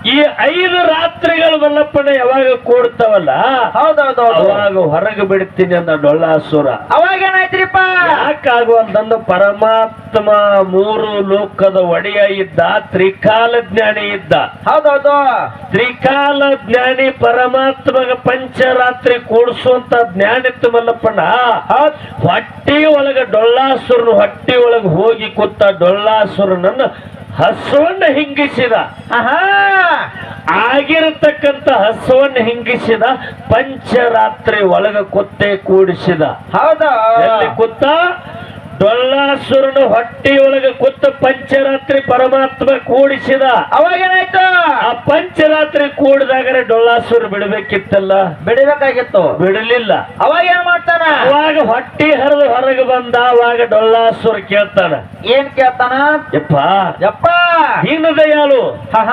ಈ ಐದು ರಾತ್ರಿಗಳು ಮಲ್ಲಪ್ಪನ ಯಾವಾಗ ಕೂಡ್ತಾವಲ್ಲ? ಹೌದೌದು ಅವಾಗ ಹೊರಗೆ ಬಿಡ್ತೀನಿ ಅಂದ್ರೆ ಡೊಳ್ಳಾಸುರ. ಅವಾಗೇನಾಯ್ತ್ರಿಪ್ಪ? ಯಾಕಾಗುವಂತಂದು ಪರಮಾತ್ಮ ಮೂರು ಲೋಕದ ಒಡೆಯ ಇದ್ದ ತ್ರಿಕಾಲ ಜ್ಞಾನಿ ಇದ್ದ. ಹೌದೌದು. ತ್ರಿಕಾಲ ಜ್ಞಾನಿ ಪರಮಾತ್ಮಗ ಪಂಚರಾತ್ರಿ ಕೂಡಿಸುವಂತ ಜ್ಞಾನಿತ್ತು ಮಲ್ಲಪ್ಪಣ್ಣ ಹೌದ್. ಹೊಟ್ಟಿ ಒಳಗ ಡೊಳ್ಳಾಸುರನು ಹೊಟ್ಟಿ ಒಳಗ ಹೋಗಿ ಕೂತ ಡೊಳ್ಳಾಸುರನನ್ನ ಹಸುವನ್ನ ಹಿಂಗಿಸಿದ. ಆಗಿರತಕ್ಕಂತ ಹಸುವನ್ನು ಹಿಂಗಿಸಿದ ಪಂಚರಾತ್ರಿ ಒಳಗ ಕೊತ್ತೆ ಕೂಡಿಸಿದ. ಹೌದಾ. ಕುತ್ತ? ಡೊಳ್ಳಾಸುರನ ಹೊಟ್ಟೆಯೊಳಗೆ ಕುತ್ತ ಪಂಚರಾತ್ರಿ ಪರಮಾತ್ಮ ಕೂಡಿಸಿದ. ಅವಾಗ ಏನಾಯ್ತು ಆ ಪಂಚರಾತ್ರಿ ಕೂಡಿದಾಗರೆ ಡೊಳ್ಳಾಸುರ ಬಿಡಬೇಕಿತ್ತಲ್ಲ? ಬಿಡಬೇಕಾಗಿತ್ತು. ಬಿಡಲಿಲ್ಲ. ಅವಾಗ ಏನ್ ಮಾಡ್ತಾನ? ಅವಾಗ ಹೊಟ್ಟಿ ಹರಿದು ಹೊರಗೆ ಬಂದ ಅವಾಗ ಡೊಳ್ಳಾಸುರ ಕೇಳ್ತಾನ. ಏನ್ ಕೇಳ್ತಾನ? ಯಪ್ಪ ಯಪ್ಪ! ಹೀನ ದಯಾಳು ಹಾ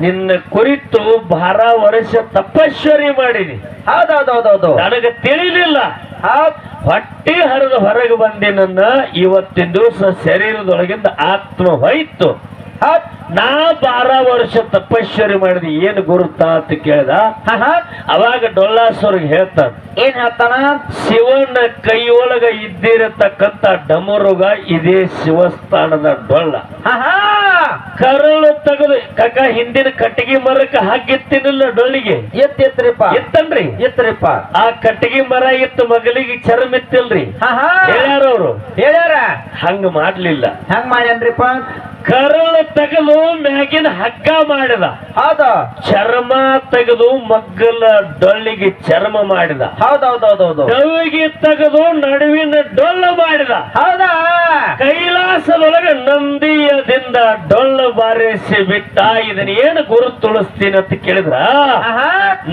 ನಿನ್ನ ಕುರಿತು ಬಾರ ವರ್ಷ ತಪಶ್ವರಿ ಮಾಡಿನಿ ಹೌದೌದೌದೌದು. ನನಗೆ ತಿಳಿಲಿಲ್ಲ. ಹೊಟ್ಟೆ ಹೊಟ್ಟಿ ಹರಿದು ಹೊರಗೆ ಬಂದಿನನ್ನ ಇವತ್ತಿನ ದಿವಸ ಶರೀರದೊಳಗಿಂದ ಆತ್ಮ ಹೋಯ್ತು. ನಾ ಬಾರ ವರ್ಷ ತಪಶ್ವರಿ ಮಾಡಿದ ಏನ್ ಗುರುತ ಅಂತ ಕೇಳ್ದ? ಅವಾಗ ಡೊಳ್ಳಾಸುರಿಗೆ ಹೇಳ್ತಾನ ಏನ್ ಹೇಳ್ತಾನ? ಶಿವನ ಕೈಯೊಳಗ ಇದ್ದಿರತಕ್ಕಂತ ಡಮರುಗ ಇದೇ ಶಿವಸ್ಥಾನದ ಡೊಳ್ಳ. ಕರಳು ತೆಗೆದು ಕಕ ಹಿಂದಿನ ಕಟ್ಟಿಗೆ ಮರಕ್ಕೆ ಹಾಕಿತ್ತಿನಿಲ್ಲ ಡೊಳ್ಳಿಗೆ. ಎತ್ತಿತ್ರಿಪ್ಪ ಎತ್ತನ್ರಿ. ಇತ್ತನ್ರಿ ಎತ್ರಿಪ್ಪ ಆ ಕಟ್ಟಿಗೆ ಮರ ಇತ್ತು ಮಗಳಿಗೆ ಚರ್ಮ ಇತ್ತಿಲ್ರಿ ಹೇಳ್ಯಾರ ಅವ್ರು. ಹೇಳ್ಯಾರ? ಹಂಗ ಮಾಡ್ಲಿಲ್ಲ. ಹಂಗ ಮಾಡ್ಯಾನ್ರಿಪ್ಪ ಕರಳು ತೆಗೆದು ಮ್ಯಾಗಿನ ಹಗ್ಗ ಮಾಡಿದ. ಹೌದು. ಚರ್ಮ ತೆಗೆದು ಮಗ್ಗಲ ಡೊಳ್ಳಿಗೆ ಚರ್ಮ ಮಾಡಿದ. ಹೌದೌದೌದೌದು. ಡೊಳ್ಳಿಗೆ ತೆಗೆದು ನಡುವಿನ ಡೊಳ್ಳು ಮಾಡಿದ. ಹೌದಾ. ಕೈಲಾಸದೊಳಗೆ ನಂದಿಯದಿಂದ ಡೊಳ್ಳು ಬಾರಿಸಿ ಬಿಟ್ಟ. ಇದನ್ನ ಏನು ಗುರು ತುಳಿಸ್ತೀನಿ ಅಂತ ಕೇಳಿದ್ರ.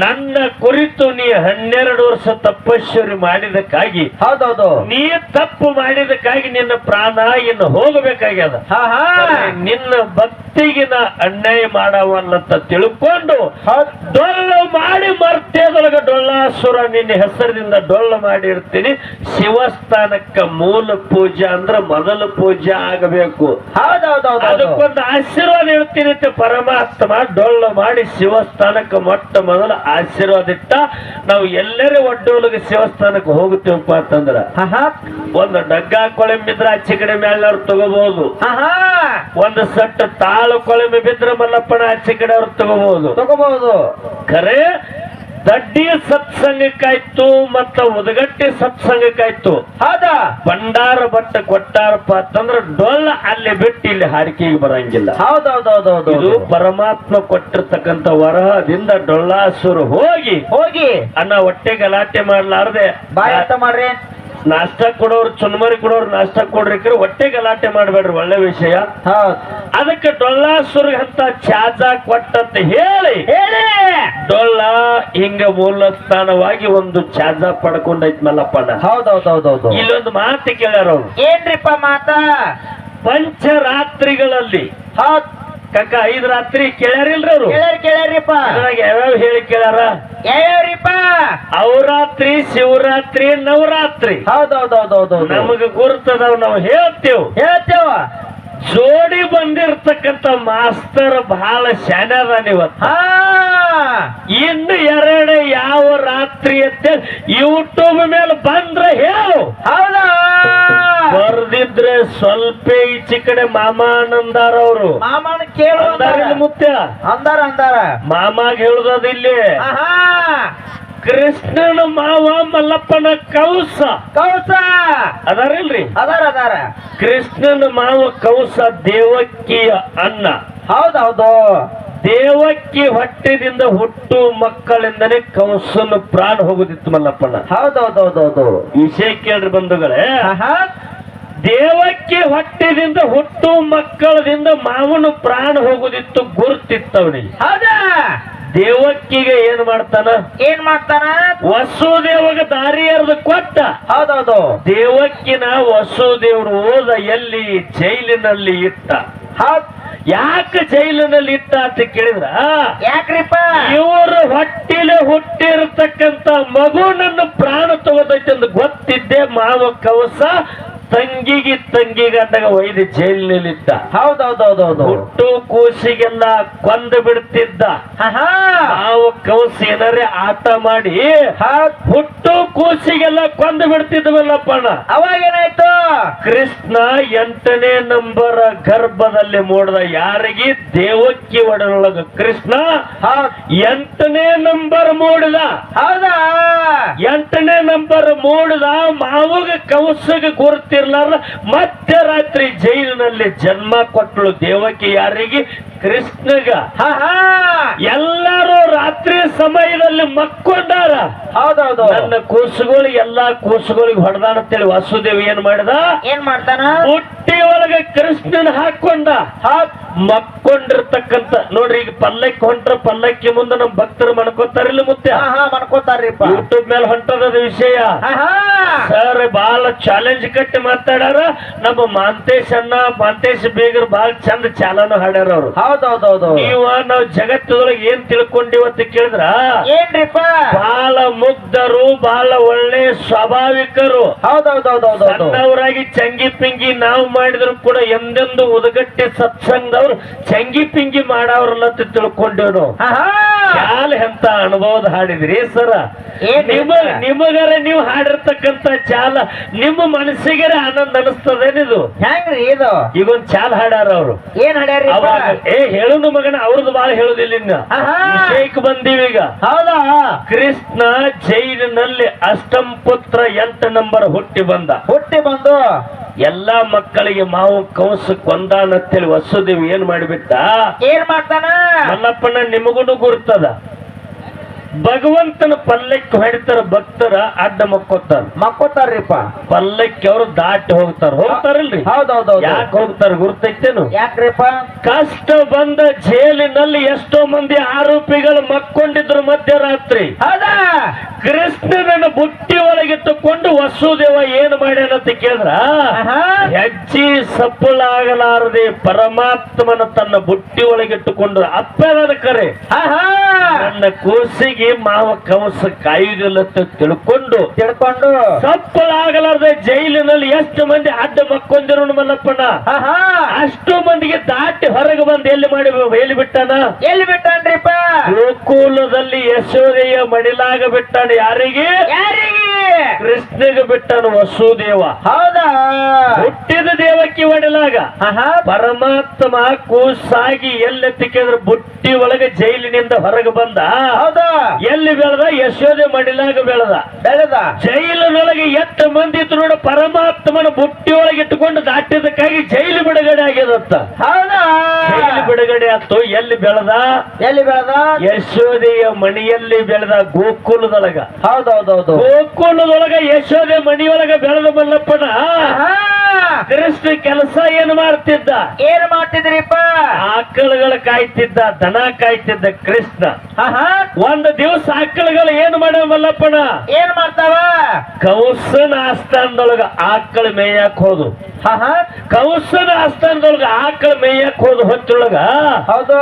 ನನ್ನ ಕುರಿತು ನೀ ಹನ್ನೆರಡು ವರ್ಷ ತಪಸ್ಸರಿ ಮಾಡಿದಕ್ಕಾಗಿ ಹೌದೌದು. ನೀ ತಪ್ಪು ಮಾಡಿದಕ್ಕಾಗಿ ನಿನ್ನ ಪ್ರಾಣ ಇನ್ನು ಹೋಗಬೇಕಾಗ್ಯದ. ನಿನ್ನ ಭಕ್ತಿಗಿನ ಅನ್ಯಾಯ ಮಾಡವಲ್ಲಂತ ತಿಳ್ಕೊಂಡು ಡೊಳ್ಳು ಮಾಡಿ ಮರ್ತೇದೊಳಗ ಡೊಳ್ಳಾಸುರ ನಿನ್ನ ಹೆಸರಿನಿಂದ ಡೊಳ್ಳು ಮಾಡಿರ್ತೀನಿ. ಶಿವಸ್ಥಾನಕ್ಕ ಮೂಲ ಪೂಜೆ ಅಂದ್ರ ಮೊದಲ ಪೂಜೆ ಆಗಬೇಕು. ಹೌದೌದೌದು ಅದಕ್ಕೊಂದು ಆಶೀರ್ವಾದ ಹೇಳ್ತೀನಿ ಅಂತ ಪರಮಾತ್ಮ ಡೊಳ್ಳು ಮಾಡಿ ಶಿವಸ್ಥಾನಕ್ಕೆ ಮೊಟ್ಟ ಮೊದಲ ಆಶೀರ್ವಾದ ಇಟ್ಟ ನಾವು ಎಲ್ಲರೂ ಒಡ್ಡೋಲಿಗೆ ಶಿವಸ್ಥಾನಕ್ಕೆ ಹೋಗುತ್ತೇವಪ್ಪ ಅಂತಂದ್ರ ಒಂದು ಡಗ್ಗ ಕೊಳೆಂಬಿದ್ರ ಆಚೆ ಕಡೆ ಮೇಲೆ ತಗೋಬಹುದು ಒಂದು ಸಟ್ಟ ತಾಳು ಕೊಳಂಬಿ ಬಿದ್ರ ಮಲ್ಲಪ್ಪನ ಆಚೆ ಕಡೆ ಅವ್ರು ತಗೋಬಹುದು. ತಗೋಬಹುದು. ಖರೆ ದಡ್ಡಿ ಸತ್ಸಂಗಕ್ಕಾಯ್ತು ಮತ್ತ ಉದಗಟ್ಟಿ ಸತ್ಸಂಗಕ್ಕಾಯ್ತು. ಆದ ಭಂಡಾರ ಬಟ್ಟ ಕೊಟ್ಟಾರಪ್ಪ ಅಂತಂದ್ರ ಡೊಳ್ಳ ಅಲ್ಲಿ ಬಿಟ್ಟು ಇಲ್ಲಿ ಹಾರಿಕೆಗೆ ಬರಂಗಿಲ್ಲ. ಹೌದೌದೌದೌದು. ಇದು ಪರಮಾತ್ಮ ಕೊಟ್ಟಿರ್ತಕ್ಕಂತ ವರಹದಿಂದ ಡೊಳ್ಳಾಸುರು ಹೋಗಿ ಹೋಗಿ. ಅನ್ನ ಹೊಟ್ಟೆ ಗಲಾಟೆ ಮಾಡ್ಲಾರ್ದೆ. ಬಾಯಾಟ ಮಾಡ್ರಿ. ನಾಷ್ಟ ಕೊಡೋರು ಚುನ್ಮರಿ ಕೊಡೋರು ನಾಷ್ಟಾ ಕೊಡ್ರಿಕ್ರೆ ಹೊಟ್ಟೆ ಗಲಾಟೆ ಮಾಡ್ಬೇಡ್ರಿ ಒಳ್ಳೆ ವಿಷಯ. ಅದಕ್ಕೆ ಡೊಳ್ಳಾಸುರ್ ಅಂತ ಚಾಜ ಕೊಟ್ಟಂತ ಹೇಳಿ ಹೇಳಿ. ಡೊಳ್ಳ ಹಿಂಗ ಮೂಲಸ್ಥಾನವಾಗಿ ಒಂದು ಚಾಜ ಪಡ್ಕೊಂಡೈತ್ ಮಲ್ಲಪ್ಪನ ಹೌದೌದೌದೌದು. ಇಲ್ಲೊಂದು ಮಾತು ಕೇಳ್ಯಾರ ಅವ್ರು. ಏನ್ರಿಪ್ಪ ಮಾತ? ಪಂಚರಾತ್ರಿಗಳಲ್ಲಿ. ಹೌದ್. ಕಕ್ಕ ಐದ್ ರಾತ್ರಿ ಕೇಳ್ಯಾರಿಲ್ರಿ ಅವ್ರು? ಕೇಳ್ಯಾರ ಕೇಳ್ಯಾರಿಪ್ಪ. ಅದ್ರಾಗ ಯಾವ್ಯಾವ ಹೇಳಿ ಕೇಳ್ಯಾರ? ಯಾವ್ಯಾವ್ರಿಪ್ಪ? ಅವರಾತ್ರಿ ಶಿವರಾತ್ರಿ ನವರಾತ್ರಿ. ಹೌದೌದೌದೌದು. ನಮಗ ಗುರುತದ ನಾವು ಹೇಳ್ತೇವ್. ಹೇಳ್ತೇವ. ಜೋಡಿ ಬಂದಿರ್ತಕ್ಕಂತ ಮಾಸ್ತರ್ ಬಹಳ ಇವತ್ತು. ಇನ್ನು ಎರಡು ಯಾವ ರಾತ್ರಿ ಅಂತ ಯೂಟ್ಯೂಬ್ ಮೇಲೆ ಬಂದ್ರೆ ಹೇಳು. ಹೌದಾ? ಬರ್ದಿದ್ರೆ ಸ್ವಲ್ಪ ಈಚೆ ಕಡೆ ಮಾಮ ಅಂದಾರ ಅವರು. ಮಾಮಾನ ಕೇಳ ಮುತ್ಯ. ಅಂದಾರ ಅಂದಾರ. ಮಾಮಾಗ ಹೇಳುದದ ಇಲ್ಲಿ ಕೃಷ್ಣನ ಮಾವ ಮಲ್ಲಪ್ಪನ ಕೌಸ. ಕೌಸ! ಅದಾರಿಲ್ರಿ ಅದಾರ ಅದಾರ. ಕೃಷ್ಣನ ಮಾವ ಕೌಸ ದೇವಕ್ಕಿಯ ಅನ್ನ ಹೌದೌದು. ದೇವಕ್ಕಿ ಹೊಟ್ಟೆದಿಂದ ಹುಟ್ಟು ಮಕ್ಕಳಿಂದನೇ ಕೌಸನ ಪ್ರಾಣ ಹೋಗುದಿತ್ತು ಮಲ್ಲಪ್ಪನ. ಹೌದೌದೌದೌದು. ವಿಷಯ ಕೇಳ್ರಿ ಬಂಧುಗಳೇ. ದೇವಕ್ಕೆ ಹೊಟ್ಟೆದಿಂದ ಹುಟ್ಟು ಮಕ್ಕಳದಿಂದ ಮಾವನ ಪ್ರಾಣ ಹೋಗುದಿತ್ತು ಗುರುತಿತ್ತವನಿಗೆ. ಹೌದಾ? ದೇವಕ್ಕಿಗೆ ಏನ್ ಮಾಡ್ತಾನ? ಏನ್ ಮಾಡ್ತಾನ? ವಸುದೇವಗ ದಾರಿ ಎರ್ದು ಕೊಟ್ಟ. ಹೌದೌದು. ದೇವಕ್ಕಿನ ವಸುದೇವರು ಹೋದ ಎಲ್ಲಿ? ಜೈಲಿನಲ್ಲಿ ಇಟ್ಟ. ಯಾಕೆ ಜೈಲಿನಲ್ಲಿ ಇತ್ತ ಅಂತ ಕೇಳಿದ್ರ? ಯಾಕ್ರಿಪ್ಪ? ಇವರು ಹೊಟ್ಟಿಲೆ ಹುಟ್ಟಿರ್ತಕ್ಕಂತ ಮಗುನನ್ನು ಪ್ರಾಣ ತಗೋದೈತೆ ಅಂತ ಗೊತ್ತಿದ್ದೆ. ಮಾವ ಕವಸ ತಂಗಿಗೆ ತಂಗಿ ಗಂಡಗ ಒಯ್ದು ಜೈಲಿನಲ್ಲಿದ್ದ. ಹೌದೌದೌದೌದು. ಹುಟ್ಟು ಕೂಸಿಗೆಲ್ಲ ಕೊಂದು ಬಿಡ್ತಿದ್ದ. ನಾವು ಕವಸ ಏನಾರೇ ಆಟ ಮಾಡಿ ಹುಟ್ಟು ಕೂಸಿಗೆಲ್ಲ ಕೊಂದು ಬಿಡ್ತಿದ್ವಲ್ಲಪ್ಪಣ ಅವಾಗ ಏನಾಯ್ತು ಕೃಷ್ಣ ಎಂಟನೇ ನಂಬರ್ ಗರ್ಭದಲ್ಲಿ ಮೂಡ್ದ ಯಾರಿಗೆ? ದೇವಕ್ಕಿ ಒಡನೊಳಗ ಕೃಷ್ಣ ಎಂಟನೇ ನಂಬರ್ ಮೋಡದ. ಹೌದಾ? ಎಂಟನೇ ನಂಬರ್ ಮೋಡದ ಮಾವಗ ಕವಸಗ ಗುರುತಿರ್ಲಾರ ಮಧ್ಯರಾತ್ರಿ ಜೈಲಿನಲ್ಲಿ ಜನ್ಮ ಕೊಟ್ಟಳು ದೇವಕಿ ಯಾರಿಗೆ ಕೃಷ್ಣಗ. ಎಲ್ಲರೂ ರಾತ್ರಿ ಸಮಯದಲ್ಲಿ ಮಕ್ಕೊಂಡಾರ. ಹೌದೌದು. ನನ್ನ ಕೂಸುಗಳು ಎಲ್ಲಾ ಕೂಸುಗಳಿಗೆ ಹೊಡೆದಾನ ಅಂತೇಳಿ ವಾಸುದೇವ್ ಏನ್ ಮಾಡಿದ? ಏನ್ ಮಾಡ್ತಾನ? ಹುಟ್ಟಿ ಒಳಗೆ ಕೃಷ್ಣನ್ ಹಾಕೊಂಡ. ಮಕ್ಕೊಂಡಿರ್ತಕ್ಕಂತ ನೋಡ್ರಿ ಈಗ ಪಲ್ಲಕ್ಕಿ ಹೊಂಟ್ರ ಪಲ್ಲಕ್ಕಿ ಮುಂದೆ ನಮ್ ಭಕ್ತರು ಮನ್ಕೋತಾರಿಲ್ಲ ಮುತ್ತೆ ಆಹಾ ಮನ್ಕೋತಾರ್ರಿಪ್ಪ ಯೂಟ್ಯೂಬ್ ಮೇಲೆ ಹೊಂಟದ ವಿಷಯ. ಸರ್ ಬಹಳ ಚಾಲೆಂಜ್ ಕಟ್ಟಿ ಮಾತಾಡ್ಯಾರ. ನಮ್ಮ ಮಾಂತೇಶ್ ಅಣ್ಣ ಮಾಂತೇಶ್ ಬೇಗರ್ ಬಹಳ ಚಂದ ಚಾಲನ ಹಾಡ್ಯಾರ ಅವ್ರು. ಹೌದೌದೌದು. ನೀವ ನಾವು ಜಗತ್ತದೊಳಗೆ ಏನ್ ತಿಳ್ಕೊಂಡಿವತ್ತ ಕೇಳಿದ್ರ? ಏನ್ರಿಪ್ಪ? ಬಹಳ ಮುಗ್ಧರು ಬಹಳ ಒಳ್ಳೆ ಸ್ವಾಭಾವಿಕರು. ಹೌದೌದೌದೌದೌದು. ಸಣ್ಣವರಾಗಿ ಚಂಗಿ ಪಿಂಗಿ ನಾವು ಮಾಡಿದ್ರು ಕೂಡ ಎಂದೆಂದು ಉದಗಟ್ಟಿ ಸತ್ಸಂಗದವ್ರು ಚಂಗಿ ಪಿಂಗಿ ಮಾಡವ್ರಲ್ಲ ಅಂತ ತಿಳ್ಕೊಂಡೇವ್ ನಾವು ಚಾಲ್ ಎಂತ ಅನುಭವದ ಹಾಡಿದ್ರಿ. ಸರ ನಿಮ್ಮ ನಿಮ ನಿಮಗರ ನೀವು ಹಾಡಿರ್ತಕ್ಕಂತ ಚಾಲ ನಿಮ್ಮ ಮನಸ್ಸಿಗೆ ಆನಂದ ಅನಿಸ್ತದೇನಿದು ಹೆಂಗ್ರಿ ಇದು? ಈಗೊಂದ್ ಚಾಲ್ ಹಾಡ್ಯಾರ ಅವರು. ಏನ್ ಹಾಡ್ಯಾರ ಏ ಹೇಳುನು ಮಗನ ಅವ್ರದ್ದು ಬಾಳ ಹೇಳುದಿಲ್ಲ ಇನ್ನ. ವಿಷಯಕ್ಕೆ ಬಂದೀವೀಗ ಹೌದಾ? ಕೃಷ್ಣ ಜೈಲಿನಲ್ಲಿ ಅಷ್ಟಂ ಪುತ್ರ ಎಂಟು ನಂಬರ್ ಹುಟ್ಟಿ ಬಂದ. ಹುಟ್ಟಿ ಬಂದು? ಎಲ್ಲಾ ಮಕ್ಕಳಿಗೆ ಮಾವು ಕೌಸ ಕೊಂದಾನತ್ತೇಳಿ ವಸುದೇವಿ ಏನ್ ಮಾಡಿಬಿಟ್ಟ? ಏನ್ ಮಾಡ್ತಾನ? ಮಲ್ಲಪ್ಪನ ನಿಮಗೂ nada. ಭಗವಂತನ ಪಲ್ಲಕ್ಕಿ ಹೊಡಿತಾರ ಭಕ್ತರ ಅಡ್ಡ ಮಕ್ಕೋತಾರ. ಮಕ್ಕೋತಾರ್ರಿಪ್ಪ. ಪಲ್ಲಕ್ಕಿ ಅವರು ದಾಟಿ ಹೋಗ್ತಾರ. ಹೋಗ್ತಾರಲ್ರಿ? ಹೌದೌದೌದು. ಯಾಕೆ ಹೋಗ್ತಾರ ಗುರ್ತೈತೇನು? ಯಾಕ್ರಿಪ್ಪ? ಕಷ್ಟ ಬಂದ ಜೈಲಿನಲ್ಲಿ ಎಷ್ಟೋ ಮಂದಿ ಆರೋಪಿಗಳು ಮಕ್ಕೊಂಡಿದ್ರು ಮಧ್ಯರಾತ್ರಿ. ಹೌದಾ? ಕೃಷ್ಣನ ಬುಟ್ಟಿ ಒಳಗಿಟ್ಟುಕೊಂಡು ವಸುದೇವ ಏನ್ ಮಾಡ್ಯಾನಂತ ಕೇಳಿದ್ರ. ಹೆಜ್ಜಿ ಸಪ್ಪಲಾಗಲಾರದೆ ಪರಮಾತ್ಮನ ತನ್ನ ಬುಟ್ಟಿ ಒಳಗಿಟ್ಟುಕೊಂಡು ಅಪ್ಪನ ಕರೆ. ನನ್ನ ಕೂಸಿಗೆ ಮಾವ ಕವಸ ಕಾಯುವುದಿಲ್ಲ ಅಂತ ತಿಳ್ಕೊಂಡು ತಿಳ್ಕೊಂಡು ಸಪ್ಪಲಾಗಲಾರದೆ ಜೈಲಿನಲ್ಲಿ ಎಷ್ಟು ಮಂದಿ ಅಡ್ಡ ಮಕ್ಕೊಂದಿರು ಮಲ್ಲಪ್ಪನ ಆಹಾ. ಅಷ್ಟು ಮಂದಿಗೆ ದಾಟಿ ಹೊರಗೆ ಬಂದು ಎಲ್ಲಿ ಮಾಡಿ ಎಲ್ಲಿ ಬಿಟ್ಟಾನ? ಎಲ್ಲಿ ಬಿಟ್ಟಾನ್ರಿಪ್ಪ? ಗೋಕುಲದಲ್ಲಿ ಯಶೋದೆಯ ಮಡಿಲಾಗ ಬಿಟ್ಟಾನ ಯಾರಿಗೆ? ಯಾರಿಗೆ? ಕೃಷ್ಣಗೆ ಬಿಟ್ಟಾನ ವಸುದೇವ. ಹೌದಾ? ಹುಟ್ಟಿದ ದೇವಕ್ಕೆ ಒಡಲಾಗ ಪರಮಾತ್ಮ ಕೂಸಾಗಿ ಎಲ್ಲೆತ್ತಿಕಿದ್ರ ಬುಟ್ಟಿ ಒಳಗೆ ಜೈಲಿನಿಂದ ಹೊರಗೆ ಬಂದ. ಹೌದಾ. ಎಲ್ಲಿ ಬೆಳೆದ? ಯಶೋದೆ ಮಡಿಲಾಗ ಬೆಳೆದ. ಬೆಳೆದ. ಜೈಲಿನೊಳಗೆ ಎತ್ತ ಮಂದಿ ಇದ್ರು ನೋಡ ಪರಮಾತ್ಮನ ಬುಟ್ಟಿಯೊಳಗೆ ಇಟ್ಟುಕೊಂಡು ದಾಟಿದಕ್ಕಾಗಿ ಜೈಲು ಬಿಡುಗಡೆ ಆಗಿರುತ್ತ ಹೌದಾ? ಜೈಲು ಬಿಡುಗಡೆ ಆಯ್ತು. ಎಲ್ಲಿ ಬೆಳೆದ? ಎಲ್ಲಿ ಬೆಳೆದ? ಯಶೋದೆಯ ಮಣಿಯಲ್ಲಿ ಬೆಳೆದ ಗೋಕುಲದೊಳಗ. ಹೌದೌದೌದು. ಗೋಕುಲದೊಳಗ ಯಶೋದೆ ಮಣಿಯೊಳಗ ಬೆಳೆದ ಮಲ್ಲಪ್ಪನ. ಕೃಷ್ಣ ಕೆಲಸ ಏನು ಮಾಡ್ತಿದ್ದ? ಏನ್ ಮಾಡ್ತಿದ್ರಿಪ್ಪ? ಆಕಳುಗಳ ಕಾಯ್ತಿದ್ದ ದನ ಕಾಯ್ತಿದ್ದ ಕೃಷ್ಣ. ಆಹಾ. ದಿವಸ ಆಕಳುಗಳು ಏನ್ ಮಾಡ್ಯಾವ ಮಲ್ಲಪ್ಪನ ಏನ್ ಮಾಡ್ತಾವ? ಕೌಸನ ಆಸ್ಥಾನದೊಳಗ ಆಕಳ ಮೇಯಕ್ ಹೋದು. ಕೌಸನ ಆಸ್ಥಾನದೊಳಗ ಆಕಳ ಮೇಯಕ್ ಹೋದ ಹೊತ್ತೊಳಗ ಹೌದು.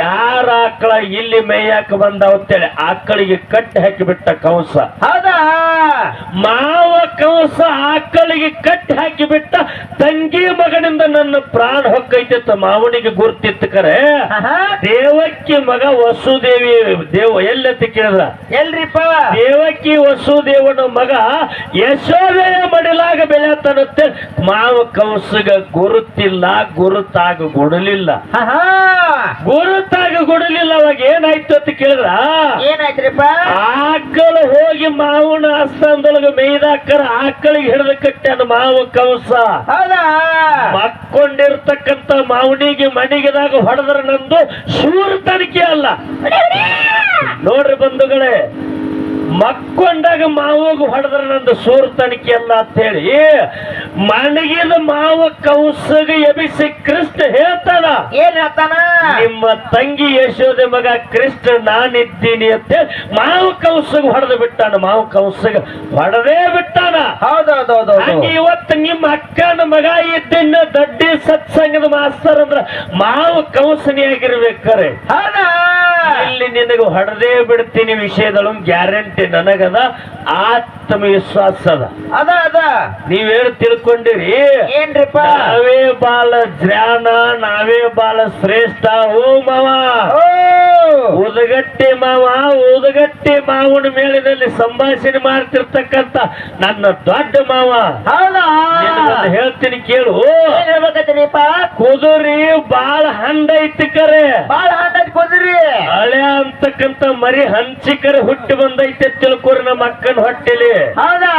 ಯಾರ ಆಕಳ ಇಲ್ಲಿ ಮೇಯಕ್ ಬಂದಾವ ಅಂತೇಳಿ ಆಕಳಿಗೆ ಕಟ್ಟಿ ಹಾಕಿಬಿಟ್ಟ ಕೌಸ. ಹೌದಾ? ಮಾವ ಕೌಸ ಆಕಳಿಗೆ ಕಟ್ಟಿ ಹಾಕಿಬಿಟ್ಟ ತಂಗಿ ಮಗನಿಂದ ನನ್ನ ಪ್ರಾಣ ಹೊಕ್ಕೈತಿತ್ತು ಮಾವನಿಗೆ ಗುರ್ತಿತ್ತು ಕರೆ. ದೇವಕ್ಕಿ ಮಗ ವಸುದೇವಿ ದೇವ ಎಲ್ಲೆತ್ತಿ ಕೇಳಿದ್ರ? ಎಲ್ರಿಪ್ಪ ದೇವಕಿ ವಸುದೇವನ ಮಗ ಯಶೋದೆಯ ಮಡಿಲಾಗ ಬೆಳೆಯತ್ತನತ್ತೆ ಮಾವ ಕಂಸಗ ಗುರುತಿಲ್ಲ ಗುರುತಾಗ ಗುಡಲಿಲ್ಲ. ಗುರುತಾಗ ಗುಡಲಿಲ್ಲ ಅವಾಗ ಏನಾಯ್ತು ಅಂತ ಕೇಳಿದ್ರ? ಏನಾಯ್ತ್ರಿಪ್ಪ ಆಕಳು ಹೋಗಿ ಮಾವನ ಆಸ್ಥಾನದೊಳಗೆ ಮೇಯ್ದಾಕರ ಆಕಳಿಗೆ ಹಿಡಿದ ಕಟ್ಟ್ಯಾನ ಮಾವ ಕಂಸ ಮಕ್ಕೊಂಡಿರ್ತಕ್ಕಂತ ಮಾವನಿಗೆ ಮಣಿಗೆದಾಗ ಹೊಡೆದ್ರ ನಂದು ಶೂರ್ ತನಿಖೆ ಅಲ್ಲ ನೋಡ್ರಿ ಬಂಧುಗಳೇ ಮಕ್ಕೊಂಡಾಗ ಮಾವಗ ಹೊಡೆದ್ರ ನಂದು ಸೂರ್ ತನಿಖೆ ಅಲ್ಲ ಅಂತ ಹೇಳಿ. ಮಣಗಿದ ಮಾವ ಕೌಸಗ ಎಬಿಸಿ ಕೃಷ್ಣ ಹೇಳ್ತಾನ? ಏನ್ ಹೇಳ್ತಾನ? ನಿಮ್ಮ ತಂಗಿ ಯಶೋದೆ ಮಗ ಕೃಷ್ಣ ನಾನಿದ್ದೀನಿ ಅಂತ ಮಾವ ಕೌಸಗ ಹೊಡೆದು ಬಿಟ್ಟಾನ. ಮಾವ ಕೌಸಗ ಹೊಡೆದೇ ಬಿಟ್ಟಾನ. ಹೌದೌದೌದು ಇವತ್ತು ನಿಮ್ಮ ಅಕ್ಕನ ಮಗ ಇದ್ದಿನ ದೊಡ್ಡ ಸತ್ಸಂಗದ ಮಾಸ್ತರ್ ಅಂದ್ರ ಮಾವ ಕೌಸನಿಯಾಗಿರ್ಬೇಕಾರೆ. ಹೌದಾ? ಇಲ್ಲಿ ನಿನಗೆ ಹೊಡೆದೇ ಬಿಡ್ತೀನಿ ವಿಷಯದಲ್ಲೂ ಗ್ಯಾರಂಟಿ ನನಗದ ಆತ್ಮವಿಶ್ವಾಸ ಅದ ಅದ. ಅದ ನೀವೇನು ತಿಳ್ಕೊಂಡಿರಿ. ಏನ್ರಿಪ್ಪ? ನಾವೇ ಬಾಲ ಜ್ಞಾನ ನಾವೇ ಬಾಲ ಶ್ರೇಷ್ಠ. ಓ ಮಾವ. ಓ! ಉದಗಟ್ಟಿ ಮಾವ ಉದಗಟ್ಟಿ ಮಾವನ ಮೇಳದಲ್ಲಿ ಸಂಭಾಷಣೆ ಮಾಡ್ತಿರ್ತಕ್ಕಂತ ನನ್ನ ದೊಡ್ಡ ಮಾವ. ಹೇಳ್ತೀನಿ ಕೇಳು. ಕುದುರಿ ಬಾಳ ಹಂಡ ಐತಿ ಕರೆ. ಬಾಳ ಹಂಡ ಕುದ್ರಿ. ಹಳೆ ಅಂತಕ್ಕಂತ ಮರಿ ಹಂಚಿಕರ ಹುಟ್ಟಿ ಬಂದೈತೆ ತಿಳ್ಕೊರಿ ನಮ್ಮ ಅಕ್ಕನ ಹೊಟ್ಟೆಲಿ. ಹೌದಾ?